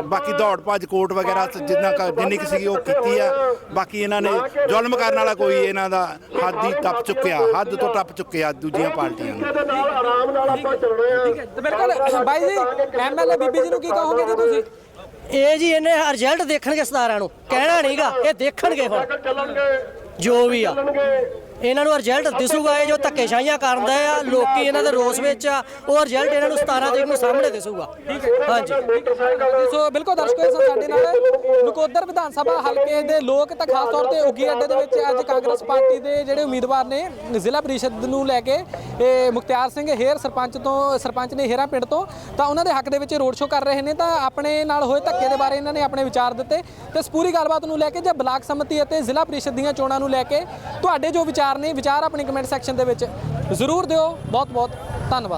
ਬਾਕੀ ਦੌੜ ਭੱਜ ਕੋਰਟ ਵਗੈਰਾ ਜਿੰਨਾ ਕੁ- ਜਿੰਨੀ ਕੁ ਸੀਗੀ ਉਹ ਕੀਤੀ ਆ। ਬਾਕੀ ਇਹਨਾਂ ਨੇ ਜ਼ੁਲਮ ਕਰਨ ਵਾਲਾ ਕੋਈ ਇਹਨਾਂ ਦਾ ਹੱਦ ਹੀ ਟੱਪ ਚੁੱਕਿਆ ਹੱਦ ਤੋਂ ਟੱਪ ਚੁੱਕਿਆ ਦੂਜੀਆਂ ਪਾਰਟੀਆਂ ਨੂੰ। ਠੀਕ ਹੈ ਤੇ ਬਿਲਕੁਲ ਬਾਈ ਜੀ ਐਮਐਲਏ ਬੀਬੀ ਜੀ ਨੂੰ ਕੀ ਕਹੋਗੇ ਜੀ ਤੁਸੀਂ? ਇਹ ਜੀ ਇਹਨੇ ਰਿਜ਼ਲਟ ਦੇਖਣਗੇ 17 ਨੂੰ ਕਹਿਣਾ ਨਹੀਂਗਾ ਇਹ ਦੇਖਣਗੇ ਹੁਣ। ਜੋ ਵੀ ਆ। ਇਹਨਾਂ ਨੂੰ ਰਿਜ਼ਲਟ ਦਿਸੂਗਾ ਇਹ ਜੋ ਧੱਕੇਸ਼ਾਹੀਆਂ ਕਰਦੇ ਆ ਲੋਕੀ ਇਹਨਾਂ ਦੇ ਰੋਸ ਵਿੱਚ ਆ ਉਹ ਰਿਜ਼ਲਟ ਇਹਨਾਂ ਨੂੰ 17 ਤਰੀਕ ਨੂੰ ਸਾਹਮਣੇ ਦਿਸੂਗਾ। ਹਾਂਜੀ। ਸੋ ਬਿਲਕੁਲ ਦਰਸ਼ਕੋ ਇਸ ਸਾਡੇ ਨਾਲ ਨਕੋਦਰ ਵਿਧਾਨ ਸਭਾ ਹਲਕੇ ਦੇ ਲੋਕ ਤਾਂ ਖਾਸ ਤੌਰ ਤੇ ਉਗੀ ਅੱਡੇ ਦੇ ਵਿੱਚ ਅੱਜ ਕਾਂਗਰਸ ਪਾਰਟੀ ਦੇ ਜਿਹੜੇ ਉਮੀਦਵਾਰ ਨੇ ਜ਼ਿਲ੍ਹਾ ਪ੍ਰੀਸ਼ਦ ਨੂੰ ਲੈ ਕੇ ਇਹ ਮੁਖਤਿਆਰ ਸਿੰਘ ਹੇਰ ਸਰਪੰਚ ਤੋਂ ਸਰਪੰਚ ਨੇ ਹੇਰਾ ਪਿੰਡ ਤੋਂ ਤਾਂ ਉਹਨਾਂ ਦੇ ਹੱਕ ਦੇ ਵਿੱਚ ਰੋਡ ਸ਼ੋਅ ਕਰ ਰਹੇ ਨੇ ਤਾਂ ਆਪਣੇ ਨਾਲ ਹੋਏ ਧੱਕੇ ਦੇ ਬਾਰੇ ਇਹਨਾਂ ਨੇ ਆਪਣੇ ਵਿਚਾਰ ਦਿੱਤੇ। ਤੇ ਇਸ ਪੂਰੀ ਗੱਲਬਾਤ ਨੂੰ ਲੈ ਕੇ ਜਾਂ ਬਲਾਕ ਸੰਮਤੀ ਅਤੇ ਜ਼ਿਲ੍ਹਾ ਪ੍ਰੀਸ਼ਦ ਦੀਆਂ ਚੋਣਾਂ ਨੂੰ ਲੈ ਕੇ ਤੁਹਾਡੇ ਜੋ ਵਿਚਾਰ ਨੇ। ਵਿਚਾਰ ਆਪਣੀ ਕਮੈਂਟ ਸੈਕਸ਼ਨ ਦੇ ਵਿੱਚ ਜ਼ਰੂਰ ਦਿਓ। ਬਹੁਤ ਬਹੁਤ ਧੰਨਵਾਦ।